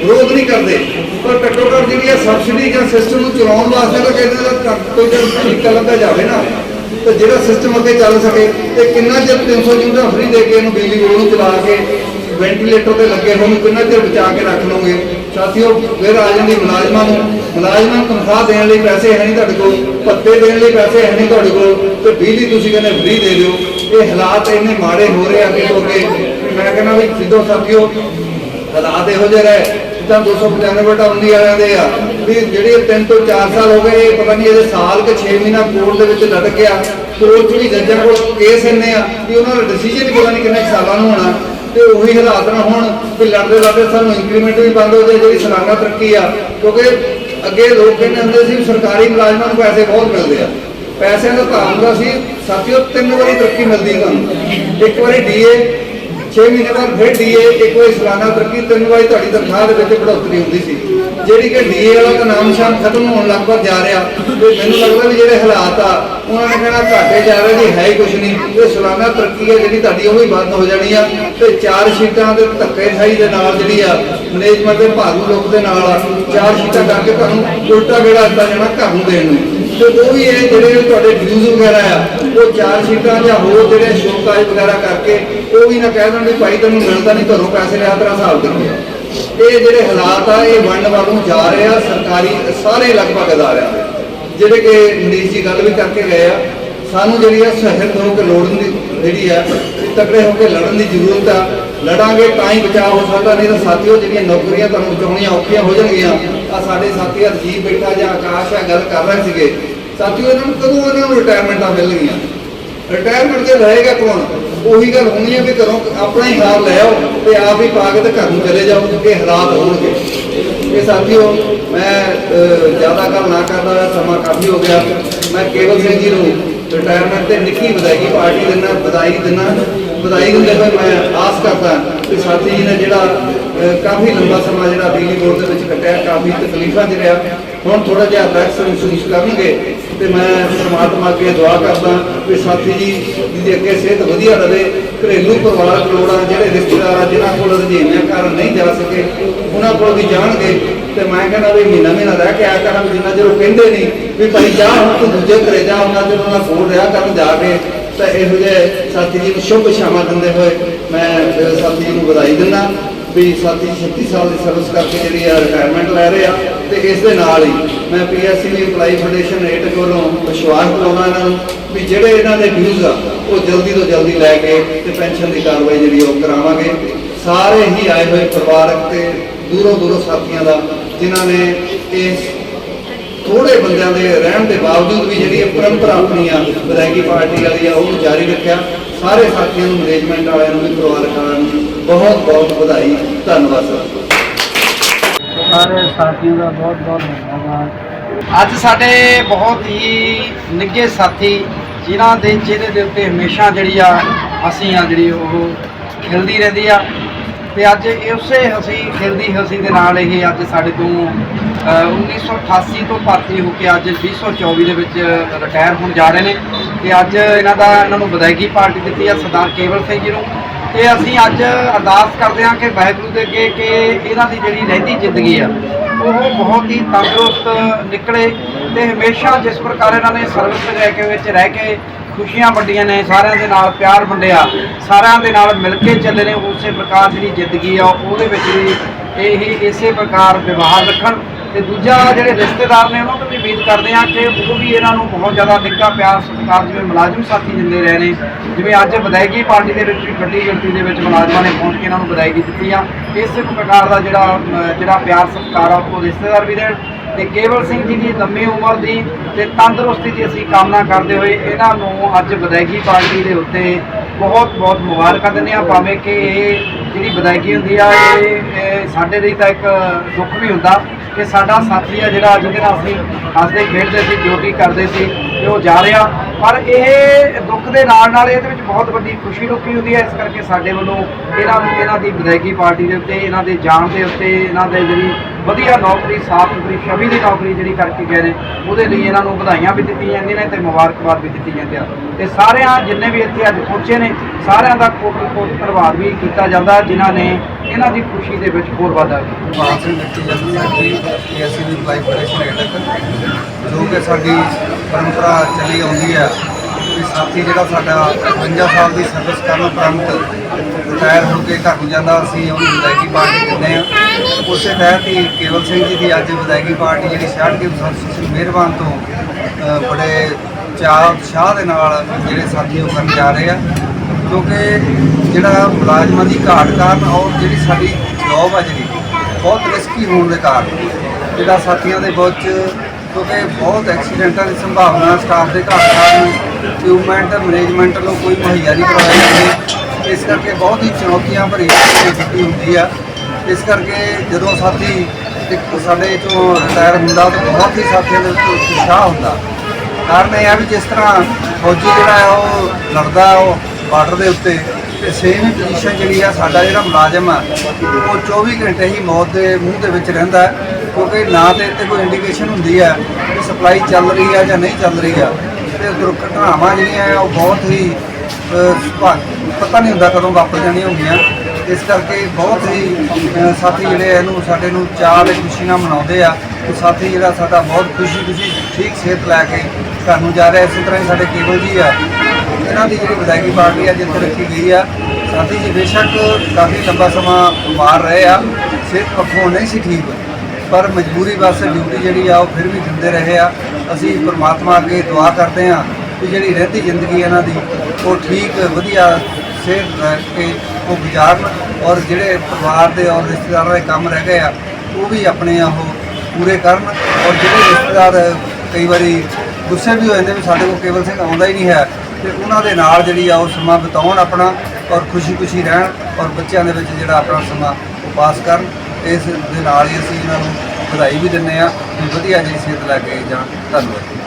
ਵਿਰੋਧ ਨਹੀਂ ਕਰਦੇ। ਪਰ ਘੱਟੋ ਘੱਟ ਜਿਹੜੀ ਆ ਸਬਸਿਡੀ ਜਾਂ ਸਿਸਟਮ ਨੂੰ ਚਲਾਉਣ ਵਾਸਤੇ ਤਾਂ ਕਹਿੰਦੇ ਤਾਂ ਕੋਈ ਤਾਂ ਤਰੀਕਾ ਲੱਭਿਆ ਜਾਵੇ ਨਾ। ਤੇ ਜਿਹੜਾ ਸਿਸਟਮ ਅੱਗੇ ਚੱਲ ਸਕੇ ਤੇ ਕਿੰਨਾ ਚਿਰ 300 ਯੂਨਿਟਾਂ ਫ੍ਰੀ ਦੇ ਕੇ ਇਹਨੂੰ ਬਿਜਲੀ ਬੋਰਡ ਨੂੰ ਚਲਾ ਕੇ ਵੈਂਟੀਲੇਟਰ ਤੇ ਲੱਗੇ ਹੋਣ ਨੂੰ ਕਿੰਨਾ ਚਿਰ ਬਚਾ ਕੇ ਰੱਖ ਲਓਗੇ? ਸਾਥੀਓ, ਫਿਰ ਆ ਜਾਂਦੀ ਮੁਲਾਜ਼ਮਾਂ ਨੂੰ। ਮੁਲਾਜ਼ਮਾਂ ਨੂੰ ਤਨਖਾਹ ਦੇਣ ਲਈ ਪੈਸੇ ਹੈ ਨਹੀਂ ਤੁਹਾਡੇ ਕੋਲ, ਭੱਤੇ ਦੇਣ ਲਈ ਪੈਸੇ ਹੈ ਨਹੀਂ ਤੁਹਾਡੇ ਕੋਲ, ਤੇ ਬਿਜਲੀ ਤੁਸੀਂ ਕਹਿੰਦੇ ਫ੍ਰੀ ਦੇ ਦਿਓ। ਇਹ ਹਾਲਾਤ ਇੰਨੇ ਮਾੜੇ ਹੋ ਰਹੇ ਅੱਗੇ ਤੋਂ ਅੱਗੇ। ਮੈਂ ਕਹਿੰਦਾ ਵੀ ਸਿੱਧੋ ਸਾਥੀਓ, ਹਾਲਾਤ ਇਹੋ ਜਿਹੇ ਰਹੇ, ਜਿੱਦਾਂ 295 ਬਟਾ 19 ਵਾਲਿਆਂ ਦੇ ਆ, ਵੀ ਜਿਹੜੀ 3 ਤੋਂ 4 ਸਾਲ ਹੋ ਗਏ, ਇਹ ਪਤਾ ਨਹੀਂ ਇਹਦੇ ਸਾਲ ਕੇ 6 ਮਹੀਨਾ ਕੋਰਟ ਦੇ ਵਿੱਚ ਲੜ ਗਿਆ, ਕੋਰਟ ਵੀ ਜੱਜਾਂ ਕੋਲ ਕੇਸ ਇੰਨੇ ਆ ਕਿ ਉਹਨਾਂ ਦਾ ਡਿਸੀਜਨ ਪਤਾ ਨਹੀਂ ਕਿੰਨੇ ਸਾਲਾਂ ਨੂੰ ਹੋਣਾ, ਤੇ ਉਹੀ ਹਾਲਾਤ ਨਾ ਹੋਣ, ਵੀ ਲੜਦੇ ਲੜਦੇ ਸਾਨੂੰ ਇੰਕਰੀਮੈਂਟ ਵੀ ਬੰਦ ਹੋ ਜਾਏ, ਜਿਹੜੀ ਸਾਲਾਨਾ ਤਰੱਕੀ ਆ, ਕਿਉਂਕਿ ਅੱਗੇ ਲੋਕ ਕਹਿੰਦੇ ਹੁੰਦੇ ਸੀ ਸਰਕਾਰੀ ਮੁਲਾਜ਼ਮਾਂ ਨੂੰ ਪੈਸੇ ਬਹੁਤ ਮਿਲਦੇ ਆ। ਪੈਸਿਆਂ ਦਾ ਭਾਅ ਹੁੰਦਾ ਸੀ, ਸਾਥੀਓ, ਤਿੰਨ ਵਾਰੀ ਤਰੱਕੀ ਮਿਲਦੀ ਤੁਹਾਨੂੰ ਇੱਕ ਵਾਰੀ ਡੀਏ 6 ਮਹੀਨੇ ਬਾਅਦ ਫਿਰ ਡੀਏ ਇੱਕ ਵਾਰੀ ਸਾਲਾਨਾ ਤਰੱਕੀ ਤਿੰਨ ਵਾਰੀ ਤੁਹਾਡੀ ਤਨਖਾਹ ਦੇ ਵਿੱਚ ਬੜੋਤਰੀ ਹੁੰਦੀ ਸੀ। ਜਿਹੜੀ ਕਿ ਡੀਏ ਵਾਲਾ ਤਾਂ ਨਾਮ ਨਿਸ਼ਾਨ ਖਤਮ ਹੋਣ ਲੱਗ ਪਿਆ ਜਾ ਰਿਹਾ। ਤੇ ਮੈਨੂੰ ਲੱਗਦਾ ਵੀ ਜਿਹੜੇ ਹਾਲਾਤ ਆ ਉਹਨਾਂ ਨੇ ਕਹਿਣਾ ਘਾਟੇ ਜਾ ਰਹੇ ਜੀ ਹੈ ਹੀ ਕੁਛ ਨਹੀਂ। ਤੇ ਸਾਲਾਨਾ ਤਰੱਕੀ ਹੈ ਜਿਹੜੀ ਤੁਹਾਡੀ ਉਹ ਵੀ ਬੰਦ ਹੋ ਜਾਣੀ ਆ। ਤੇ ਚਾਰ ਸ਼ੀਟਾਂ ਦੇ ਧੱਕੇ ਖਾਈ ਦੇ ਨਾਲ ਜਿਹੜੀ ਆ ਮੈਨੇਜਮੈਂਟ ਦੇ ਭਾਰੂ ਲੋਕ ਦੇ ਨਾਲ ਆ, ਚਾਰ ਸ਼ੀਟਾਂ ਕਰਕੇ ਤੁਹਾਨੂੰ ਉਲਟਾ ਗੇੜਾ ਦਿੱਤਾ ਜਾਣਾ ਘਰ ਨੂੰ ਦੇਣ ਨੂੰ। ਤੇ ਉਹ ਵੀ ਇਹ ਜਿਹੜੇ ਤੁਹਾਡੇ ਵਿਊਜ਼ ਵਗੈਰਾ ਆ, ਉਹ ਚਾਰ ਸ਼ੀਟਾਂ ਜਾਂ ਹੋਰ ਜਿਹੜੇ ਸ਼ੋਕਾਜ ਵਗੈਰਾ ਕਰਕੇ, ਉਹ ਵੀ ਨਾ ਕਹਿ ਦੇਣ ਵੀ ਭਾਈ ਤੁਹਾਨੂੰ ਮਿਲਦਾ ਨਹੀਂ, ਘਰੋਂ ਪੈਸੇ ਲਿਆ ਤੇਰਾ ਹਿਸਾਬ ਕਰੀਏ ਇਹ ਜਿਹੜੇ ਹਾਲਾਤ ਆ, ਇਹ ਬਣਨ ਵੱਲ ਨੂੰ ਜਾ ਰਹੇ ਆ ਸਰਕਾਰੀ ਸਾਰੇ ਲਗਭਗ ਅਦਾਰਿਆਂ ਦੇ। ਜਿਹੜੇ ਕਿ ਮਨੀਸ਼ ਜੀ ਗੱਲ ਵੀ ਕਰਕੇ ਗਏ ਆ, ਸਾਨੂੰ ਜਿਹੜੀ ਆ ਸਹਿਤ ਹੋ ਕੇ ਲੋੜਨ ਦੀ ਜਿਹੜੀ ਆ, ਤਕੜੇ ਹੋ ਕੇ ਲੜਨ ਦੀ ਜ਼ਰੂਰਤ ਆ ਲੜਾਂਗੇ ਤਾਂ ਹੀ ਬਚਾਅ ਹੋ ਸਕਦਾ, ਨਹੀਂ ਤਾਂ ਸਾਥੀਓ ਜਿਹੜੀਆਂ ਨੌਕਰੀਆਂ ਤੁਹਾਨੂੰ ਬਚਾਉਣੀਆਂ ਔਖੀਆਂ ਹੋ ਜਾਣਗੀਆਂ ਆ ਸਾਡੇ ਸਾਥੀ ਅਰਜੀਤ ਬੈਠਾ ਜਾਂ ਆਕਾਸ਼ ਆ ਗੱਲ ਕਰ ਰਹੇ ਸੀਗੇ। ਸਾਥੀਓ, ਇਹਨਾਂ ਨੂੰ ਕਦੋਂ ਇਹਨਾਂ ਨੂੰ ਰਿਟਾਇਰਮੈਂਟਾਂ ਮਿਲਣਗੀਆਂ? ਰਿਟਾਇਰਮੈਂਟ ਤੇ ਲਏਗਾ ਕੌਣ? ਉਹੀ ਗੱਲ ਹੋਣੀ ਹੈ ਵੀ ਘਰੋਂ ਆਪਣਾ ਹੀ ਹਾਲ ਲੈ ਆਓ ਤੇ ਆਪ ਹੀ ਪਾ ਕੇ ਤੇ ਘਰ ਨੂੰ ਚਲੇ ਜਾਓ ਕਿ ਹਾਲਾਤ ਹੋਣਗੇ। ਇਹ ਸਾਥੀਓ, ਮੈਂ ਜ਼ਿਆਦਾ ਗੱਲ ਨਾ ਕਰਦਾ ਹੋਇਆ, ਸਮਾਂ ਕਾਫੀ ਹੋ ਗਿਆ। ਮੈਂ ਕੇਵਲ ਸਿੰਘ ਜੀ ਨੂੰ ਰਿਟਾਇਰਮੈਂਟ ਤੇ ਨਿੱਕੀ ਵਧਾਈ, ਪਾਰਟੀ ਦਿੰਦਾ ਵਧਾਈ ਦਿੰਦਾ ਵਧਾਈ ਦਿੰਦੇ ਹੋਏ ਮੈਂ ਆਸ ਕਰਦਾ ਕਿ ਸਾਥੀ ਜੀ ਨੇ ਜਿਹੜਾ ਕਾਫੀ ਲੰਬਾ ਸਮਾਂ ਜਿਹੜਾ ਬਿਜਲੀ ਬੋਰਡ ਦੇ ਵਿੱਚ ਕੱਟਿਆ, ਕਾਫੀ ਤਕਲੀਫਾਂ ਚ ਰਿਹਾ ਹੁਣ ਥੋੜਾ ਜਿਹਾ ਰਿਲੈਕਸ ਮਹਿਸੂਸ ਕਰਨਗੇ ਤੇ ਮੈਂ ਪਰਮਾਤਮਾ ਅੱਗੇ ਦੁਆ ਕਰਦਾ ਕਿ ਸਾਥੀ ਜੀ ਦੀ ਅੱਗੇ ਸਿਹਤ ਵਧੀਆ ਰਹੇ, ਘਰੇਲੂ ਪਰਿਵਾਰਕ ਲੋੜਾਂ, ਜਿਹੜੇ ਰਿਸ਼ਤੇਦਾਰ ਆ ਜਿਨ੍ਹਾਂ ਕੋਲ ਰੁਝੇਵਿਆਂ ਕਾਰਨ ਨਹੀਂ ਜਾ ਸਕੇ, ਉਹਨਾਂ ਕੋਲ ਵੀ ਜਾਣਗੇ। ਤੇ ਮੈਂ ਕਹਿੰਦਾ ਵੀ ਮਹੀਨਾ ਮਹੀਨਾ ਰਹਿ ਕੇ ਆਇਆ ਕਰਾਂਗੇ ਜਿੰਨਾ ਚਿਰ ਉਹ ਕਹਿੰਦੇ ਨਹੀਂ ਵੀ ਭਾਈ ਜਾ ਹੁਣ ਤੂੰ ਦੂਜੇ ਘਰੇ ਜਾ, ਉਹਨਾਂ ਚਿਰ ਉਹਨਾਂ ਕੋਲ ਰਿਹਾ ਕਰਨ ਜਾ ਕੇ। ਤਾਂ ਇਹੋ ਜਿਹੇ ਸਾਥੀ ਜੀ ਨੂੰ ਸ਼ੁਭ ਸ਼ਾਮਾਂ ਦਿੰਦੇ ਹੋਏ ਮੈਂ ਸਾਥੀ ਜੀ ਨੂੰ ਵਧਾਈ ਦਿੰਦਾ ਵੀ ਸਾਥੀ 36 ਸਾਲ ਦੀ ਸਰਵਿਸ ਕਰਕੇ ਜਿਹੜੀ ਆ ਰਿਟਾਇਰਮੈਂਟ ਲੈ ਰਹੇ ਆ ਤੇ ਇਸ ਦੇ ਨਾਲ ਹੀ ਮੈਂ ਪੀਐਸਸੀ ਦੀ ਇੰਪਲਾਈ ਫਾਊਂਡੇਸ਼ਨ ਰੇਟ ਵੱਲੋਂ ਵਿਸ਼ਵਾਸ ਦਿਵਾਉਣਾ ਇਹਨਾਂ ਨੂੰ ਵੀ ਜਿਹੜੇ ਇਹਨਾਂ ਦੇ ਵਿਊਜ਼ ਆ, ਉਹ ਜਲਦੀ ਤੋਂ ਜਲਦੀ ਲੈ ਕੇ ਤੇ ਪੈਨਸ਼ਨ ਦੀ ਕਾਰਵਾਈ ਜਿਹੜੀ ਉਹ ਕਰਾਵਾਂਗੇ। ਸਾਰੇ ਹੀ ਆਏ ਹੋਏ ਪਰਿਵਾਰਕ ਤੇ ਦੂਰੋਂ ਦੂਰੋਂ ਸਾਥੀਆਂ ਦਾ ਜਿਨ੍ਹਾਂ ਨੇ ਇਸ ਥੋੜੇ ਬੰਦਿਆਂ ਦੇ ਰਹਿਣ ਦੇ ਬਾਵਜੂਦ ਵੀ ਜਿਹੜੀ ਇਹ ਪਰੰਪਰਾ ਆਪਣੀ ਆ ਵਿਦਾਇਗੀ ਪਾਰਟੀ ਵਾਲੀ ਆ ਉਹਨੂੰ ਜਾਰੀ ਰੱਖਿਆ। ਸਾਰੇ ਸਾਥੀਆਂ ਨੂੰ ਮੈਨੇਜਮੈਂਟ ਵਾਲਿਆਂ ਨੂੰ ਵੀ ਪਰਿਵਾਰਕ ਵਾਲਿਆਂ ਨੂੰ ਬਹੁਤ ਬਹੁਤ ਵਧਾਈ ਧੰਨਵਾਦ ਸਰ। ਸਾਰੇ ਸਾਥੀਆਂ ਦਾ ਬਹੁਤ ਬਹੁਤ ਧੰਨਵਾਦ। ਅੱਜ ਸਾਡੇ ਬਹੁਤ ਹੀ ਨਿੱਘੇ ਸਾਥੀ ਜਿਨ੍ਹਾਂ ਦੇ ਚਿਹਰੇ ਦੇ ਉੱਤੇ ਹਮੇਸ਼ਾ ਜਿਹੜੀ ਆ ਹੱਸੀ ਆ ਜਿਹੜੀ ਉਹ ਖਿਲਦੀ ਰਹਿੰਦੀ ਆ। ਤੇ ਅੱਜ ਉਸੇ ਹੱਸੀ ਖਿਲਦੀ ਹਸੀ ਦੇ ਨਾਲ ਇਹ ਅੱਜ ਸਾਡੇ ਤੋਂ ਅ, 1988 ਤੋਂ ਭਰਤੀ ਹੋ ਕੇ ਅੱਜ 2024 ਦੇ ਵਿੱਚ ਰਿਟਾਇਰ ਹੋਣ ਜਾ ਰਹੇ ਨੇ। ਤੇ ਅੱਜ ਇਹਨਾਂ ਦਾ ਇਹਨਾਂ ਨੂੰ ਵਿਦਾਇਗੀ ਪਾਰਟੀ ਦਿੱਤੀ ਆ ਸਰਦਾਰ ਕੇਵਲ ਸਿੰਘ ਜੀ ਨੂੰ। ਤੇ ਅਸੀਂ ਅੱਜ ਅਰਦਾਸ ਕਰਦੇ ਹਾਂ ਕਿ ਵਾਹਿਗੁਰੂ ਦੇ ਅੱਗੇ ਕਿ ਇਹਨਾਂ ਦੀ ਜਿਹੜੀ ਰਹਿੰਦੀ ਜ਼ਿੰਦਗੀ ਆ ਉਹ ਬਹੁਤ ਹੀ ਤੰਦਰੁਸਤ ਨਿਕਲੇ ਤੇ ਹਮੇਸ਼ਾ ਜਿਸ ਪ੍ਰਕਾਰ ਇਹਨਾਂ ਨੇ ਸਰਵਿਸ ਲੈ ਕੇ ਵਿੱਚ ਰਹਿ ਕੇ ਖੁਸ਼ੀਆਂ ਵੰਡੀਆਂ ਨੇ, ਸਾਰਿਆਂ ਦੇ ਨਾਲ ਪਿਆਰ ਵੰਡਿਆ, ਸਾਰਿਆਂ ਦੇ ਨਾਲ ਮਿਲ ਕੇ ਚੱਲੇ ਨੇ, ਉਸੇ ਪ੍ਰਕਾਰ ਜਿਹੜੀ ਜ਼ਿੰਦਗੀ ਆ, ਉਹਦੇ ਵਿੱਚ ਵੀ ਇਹ ਇਸੇ ਪ੍ਰਕਾਰ ਵਿਵਹਾਰ ਰੱਖਣ। ਤੇ ਦੂਜਾ ਜਿਹੜੇ ਰਿਸ਼ਤੇਦਾਰ ਨੇ, ਉਹਨਾਂ ਤੋਂ ਵੀ ਉਮੀਦ ਕਰਦੇ ਹਾਂ ਕਿ ਉਹ ਵੀ ਇਹਨਾਂ ਨੂੰ ਬਹੁਤ ਜ਼ਿਆਦਾ ਨਿੱਘਾ ਪਿਆਰ ਸਤਿਕਾਰ ਜਿਵੇਂ ਮੁਲਾਜ਼ਮ ਸਾਥੀ ਦਿੰਦੇ ਰਹੇ ਨੇ, ਜਿਵੇਂ ਅੱਜ ਵਿਦਾਇਗੀ ਪਾਰਟੀ ਦੇ ਵਿੱਚ ਵੀ ਵੱਡੀ ਗਿਣਤੀ ਦੇ ਵਿੱਚ ਮੁਲਾਜ਼ਮਾਂ ਨੇ ਪਹੁੰਚ ਕੇ ਇਹਨਾਂ ਨੂੰ ਵਿਦਾਇਗੀ ਦਿੱਤੀ ਆ। ਇਸੇ ਪ੍ਰਕਾਰ ਦਾ ਜਿਹੜਾ ਜਿਹੜਾ ਪਿਆਰ ਸਤਿਕਾਰ ਆ, ਉਹ ਰਿਸ਼ਤੇਦਾਰ ਵੀ ਦੇਣ ਤੇ ਕੇਵਲ ਸਿੰਘ ਜੀ ਦੀ ਲੰਮੀ ਉਮਰ ਦੀ ਤੇ ਤੰਦਰੁਸਤੀ ਦੀ ਅਸੀਂ ਕਾਮਨਾ ਕਰਦੇ ਹੋਏ ਇਹਨਾਂ ਨੂੰ ਅੱਜ ਵਿਦਾਇਗੀ ਪਾਰਟੀ ਦੇ ਉੱਤੇ ਬਹੁਤ ਬਹੁਤ ਮੁਬਾਰਕਾਂ ਦਿੰਦੇ ਆ ਭਾਵੇਂ ਕਿ ਇਹ ਜਿਹੜੀ ਵਿਦਾਇਗੀ ਹੁੰਦੀ ਆ, ਇਹ ਸਾਡੇ ਲਈ ਤਾਂ ਇੱਕ ਦੁੱਖ ਵੀ ਹੁੰਦਾ ਕਿ ਸਾਡਾ ਸਾਥੀ ਆ ਜਿਹੜਾ ਜਿਹਦੇ ਨਾਲ ਅਸੀਂ ਹੱਸਦੇ ਖੇਡਦੇ ਸੀ ਡਿਊਟੀ ਕਰਦੇ ਸੀ, ਤੇ ਉਹ ਜਾ ਰਿਹਾ। ਪਰ ਇਹ ਦੁੱਖ ਦੇ ਨਾਲ ਨਾਲ ਇਹਦੇ ਵਿੱਚ ਬਹੁਤ ਵੱਡੀ ਖੁਸ਼ੀ ਲੁਕੀ ਹੁੰਦੀ ਹੈ ਇਸ ਕਰਕੇ ਸਾਡੇ ਵੱਲੋਂ ਇਹਨਾਂ ਨੂੰ, ਇਹਨਾਂ ਦੀ ਵਿਦਾਇਗੀ ਪਾਰਟੀ ਦੇ ਉੱਤੇ, ਇਹਨਾਂ ਦੇ ਜਾਣ ਦੇ ਉੱਤੇ, ਇਹਨਾਂ ਦੇ ਜਿਹੜੀ ਵਧੀਆ ਨੌਕਰੀ, ਸਾਫ਼ ਸੁਥਰੀ ਛਵੀ ਦੀ ਨੌਕਰੀ ਜਿਹੜੀ ਕਰਕੇ ਗਏ ਨੇ, ਉਹਦੇ ਲਈ ਇਹਨਾਂ ਨੂੰ ਵਧਾਈਆਂ ਵੀ ਦਿੱਤੀਆਂ ਜਾਂਦੀਆਂ ਨੇ ਤੇ ਮੁਬਾਰਕਬਾਦ ਵੀ ਦਿੱਤੀ ਜਾਂਦੀ ਆ ਤੇ ਸਾਰਿਆਂ, ਜਿੰਨੇ ਵੀ ਇੱਥੇ ਅੱਜ ਪਹੁੰਚੇ ਨੇ, ਸਾਰਿਆਂ ਦਾ ਕੋਟ ਕੋਟ ਧੰਨਵਾਦ ਵੀ ਕੀਤਾ ਜਾਂਦਾ, ਜਿਨ੍ਹਾਂ ਨੇ ਇਹਨਾਂ ਦੀ ਖੁਸ਼ੀ ਦੇ ਵਿੱਚ ਹੋਰ ਵਾਧਾ ਕੀਤਾ। ਪਾਲ ਸਿੰਘ ਜਨਰਲ ਸੈਕਟਰੀ ਦੀ ਅਪਲਾਈ ਫਾਊਂਡੇਸ਼ਨ ਏਟਕ ਜੋ ਕਿ ਸਾਡੀ ਪਰੰਪਰਾ ਚੱਲੀ ਆਉਂਦੀ ਹੈ ਸਾਥੀ ਜਿਹੜਾ ਸਾਡਾ 55 ਸਾਲ ਦੀ ਸਰਵਿਸ ਕਰਨ ਉਪਰੰਤ ਰਿਟਾਇਰ ਹੋ ਕੇ ਘਰ ਨੂੰ ਜਾਂਦਾ, ਅਸੀਂ ਉਹਨੂੰ ਵਿਦਾਇਗੀ ਪਾਰਟੀ ਦਿੰਦੇ ਹਾਂ। ਉਸੇ ਤਹਿਤ ਹੀ ਕੇਵਲ ਸਿੰਘ ਜੀ ਦੀ ਅੱਜ ਵਿਦਾਇਗੀ ਪਾਰਟੀ ਜਿਹੜੀ ਸ਼ਹਿਰ ਕੇ ਸੰਸਦ ਮਿਹਰਬਾਨ ਤੋਂ ਬੜੇ ਚਾਅ, ਉਤਸ਼ਾਹ ਦੇ ਨਾਲ ਜਿਹੜੇ ਸਾਥੀ ਉਹ ਕਰਨ ਜਾ ਰਹੇ ਆ। ਕਿਉਂਕਿ ਜਿਹੜਾ ਮੁਲਾਜ਼ਮਾਂ ਦੀ ਘਾਟ ਕਾਰਨ ਔਰ ਜਿਹੜੀ ਸਾਡੀ ਜੌਬ ਆ ਜਿਹੜੀ, ਬਹੁਤ ਰਿਸਕੀ ਹੋਣ ਦੇ ਕਾਰਨ, ਜਿਹੜਾ ਸਾਥੀਆਂ ਦੇ ਬਹੁਤ ਕਿਉਂਕਿ ਬਹੁਤ ਐਕਸੀਡੈਂਟਾਂ ਦੀ ਸੰਭਾਵਨਾ ਸਟਾਫ ਦੇ ਘਾਟ ਕਾਰਨ ਇਕਵਿਪਮੈਂਟ ਮੈਨੇਜਮੈਂਟ ਨੂੰ ਕੋਈ ਮੁਹੱਈਆ ਨਹੀਂ ਕਰਵਾਇਆ ਜਾਂਦੇ। ਇਸ ਕਰਕੇ ਬਹੁਤ ਹੀ ਚੁਣੌਤੀਆਂ ਭਰੀ ਇਹ ਡਿਊਟੀ ਹੁੰਦੀ ਆ। ਇਸ ਕਰਕੇ ਜਦੋਂ ਸਾਥੀ ਇੱਕ ਸਾਡੇ ਚੋਂ ਰਿਟਾਇਰ ਹੁੰਦਾ ਤਾਂ ਬਹੁਤ ਹੀ ਸਾਥੀਆਂ ਦੇ ਵਿੱਚ ਉਤਸ਼ਾਹ ਹੁੰਦਾ। ਕਾਰਨ ਇਹ ਆ ਵੀ ਜਿਸ ਤਰ੍ਹਾਂ ਫੌਜੀ ਜਿਹੜਾ ਹੈ ਉਹ ਲੜਦਾ, ਉਹ ਬਾਰਡਰ ਦੇ ਉੱਤੇ ਤੇ ਸੇਮ ਹੀ ਪੋਜੀਸ਼ਨ ਜਿਹੜੀ ਆ, ਸਾਡਾ ਜਿਹੜਾ ਮੁਲਾਜ਼ਮ ਆ, ਉਹ 24 ਘੰਟੇ ਹੀ ਮੌਤ ਦੇ ਮੂੰਹ ਦੇ ਵਿੱਚ ਰਹਿੰਦਾ ਕਿਉਂਕਿ ਨਾ ਤੇ ਇੱਥੇ ਕੋਈ ਇੰਡੀਕੇਸ਼ਨ ਹੁੰਦੀ ਹੈ ਕਿ ਸਪਲਾਈ ਚੱਲ ਰਹੀ ਆ ਜਾਂ ਨਹੀਂ ਚੱਲ ਰਹੀ ਆ। ਤੇ ਦੁਰਘਟਨਾਵਾਂ ਜਿਹੜੀਆਂ ਉਹ ਬਹੁਤ ਹੀ ਪਤਾ ਨਹੀਂ ਹੁੰਦਾ ਕਦੋਂ ਵਾਪਰ ਜਾਣੀਆਂ ਹੁੰਦੀਆਂ। ਇਸ ਕਰਕੇ ਬਹੁਤ ਹੀ ਸਾਥੀ ਜਿਹੜੇ ਆ, ਇਹਨੂੰ ਸਾਡੇ ਨੂੰ ਚਾਹ ਤੇ ਖੁਸ਼ੀ ਨਾਲ ਮਨਾਉਂਦੇ ਆ। ਤੇ ਸਾਥੀ ਜਿਹੜਾ ਸਾਡਾ ਬਹੁਤ ਖੁਸ਼ੀ ਖੁਸ਼ੀ ਠੀਕ ਸਿਹਤ ਲੈ ਕੇ ਘਰ ਨੂੰ ਜਾ ਰਿਹਾ, ਇਸੇ ਤਰ੍ਹਾਂ ਹੀ ਸਾਡੇ ਕੇਵਲ ਜੀ ਆ। ਇਹਨਾਂ ਦੀ ਜਿਹੜੀ ਵਿਦਾਇਗੀ ਪਾਰਟੀ ਅੱਜ ਇੱਥੇ ਰੱਖੀ ਗਈ ਆ। ਸਾਥੀ ਜੀ, ਬੇਸ਼ੱਕ ਕਾਫੀ ਲੰਬਾ ਸਮਾਂ ਬਿਮਾਰ ਰਹੇ ਆ। ਸਿਹਤ ਪੱਖੋਂ ਨਹੀਂ ਸੀ ਠੀਕ, ਪਰ ਮਜਬੂਰੀ ਵਾਸਤੇ ਡਿਊਟੀ ਜਿਹੜੀ ਆ, ਉਹ ਫਿਰ ਵੀ ਦਿੰਦੇ ਰਹੇ ਆ। ਅਸੀਂ ਪਰਮਾਤਮਾ ਅੱਗੇ ਦੁਆ ਕਰਦੇ ਆ ਕਿ ਜਿਹੜੀ ਰਹਿੰਦੀ ਜ਼ਿੰਦਗੀ ਇਹਨਾਂ ਦੀ, ਉਹ ਠੀਕ, ਵਧੀਆ ਸਿਹਤ ਰਹਿ ਕੇ ਉਹ ਗੁਜ਼ਾਰਨ ਔਰ ਜਿਹੜੇ ਪਰਿਵਾਰ ਦੇ ਔਰ ਰਿਸ਼ਤੇਦਾਰਾਂ ਦੇ ਕੰਮ ਰਹਿ ਗਏ ਆ, ਉਹ ਵੀ ਆਪਣੇ ਉਹ ਪੂਰੇ ਕਰਨ ਔਰ ਜਿਹੜੇ ਰਿਸ਼ਤੇਦਾਰ ਕਈ ਵਾਰੀ ਗੁੱਸੇ ਵੀ ਹੋ ਜਾਂਦੇ ਵੀ ਸਾਡੇ ਕੋਲ ਕੇਵਲ ਸਿੰਘ ਆਉਂਦਾ ਹੀ ਨਹੀਂ ਹੈ ਤੇ ਉਹਨਾਂ ਦੇ ਨਾਲ ਜਿਹੜੀ ਆ ਉਹ ਸਮਾਂ ਬਿਤਾਉਣ ਆਪਣਾ ਔਰ ਖੁਸ਼ੀ-ਖੁਸ਼ੀ ਰਹਿਣ ਔਰ ਬੱਚਿਆਂ ਦੇ ਵਿੱਚ ਜਿਹੜਾ ਆਪਣਾ ਸਮਾਂ ਉਹ ਪਾਸ ਕਰਨ। ਇਸ ਦੇ ਨਾਲ ਹੀ ਅਸੀਂ ਇਹਨਾਂ ਨੂੰ ਵਧਾਈ ਵੀ ਦਿੰਦੇ ਆ ਵੀ ਵਧੀਆ ਜਿਹੀ ਸਿਹਤ ਲੈ ਕੇ ਜਾਣ। ਧੰਨਵਾਦ।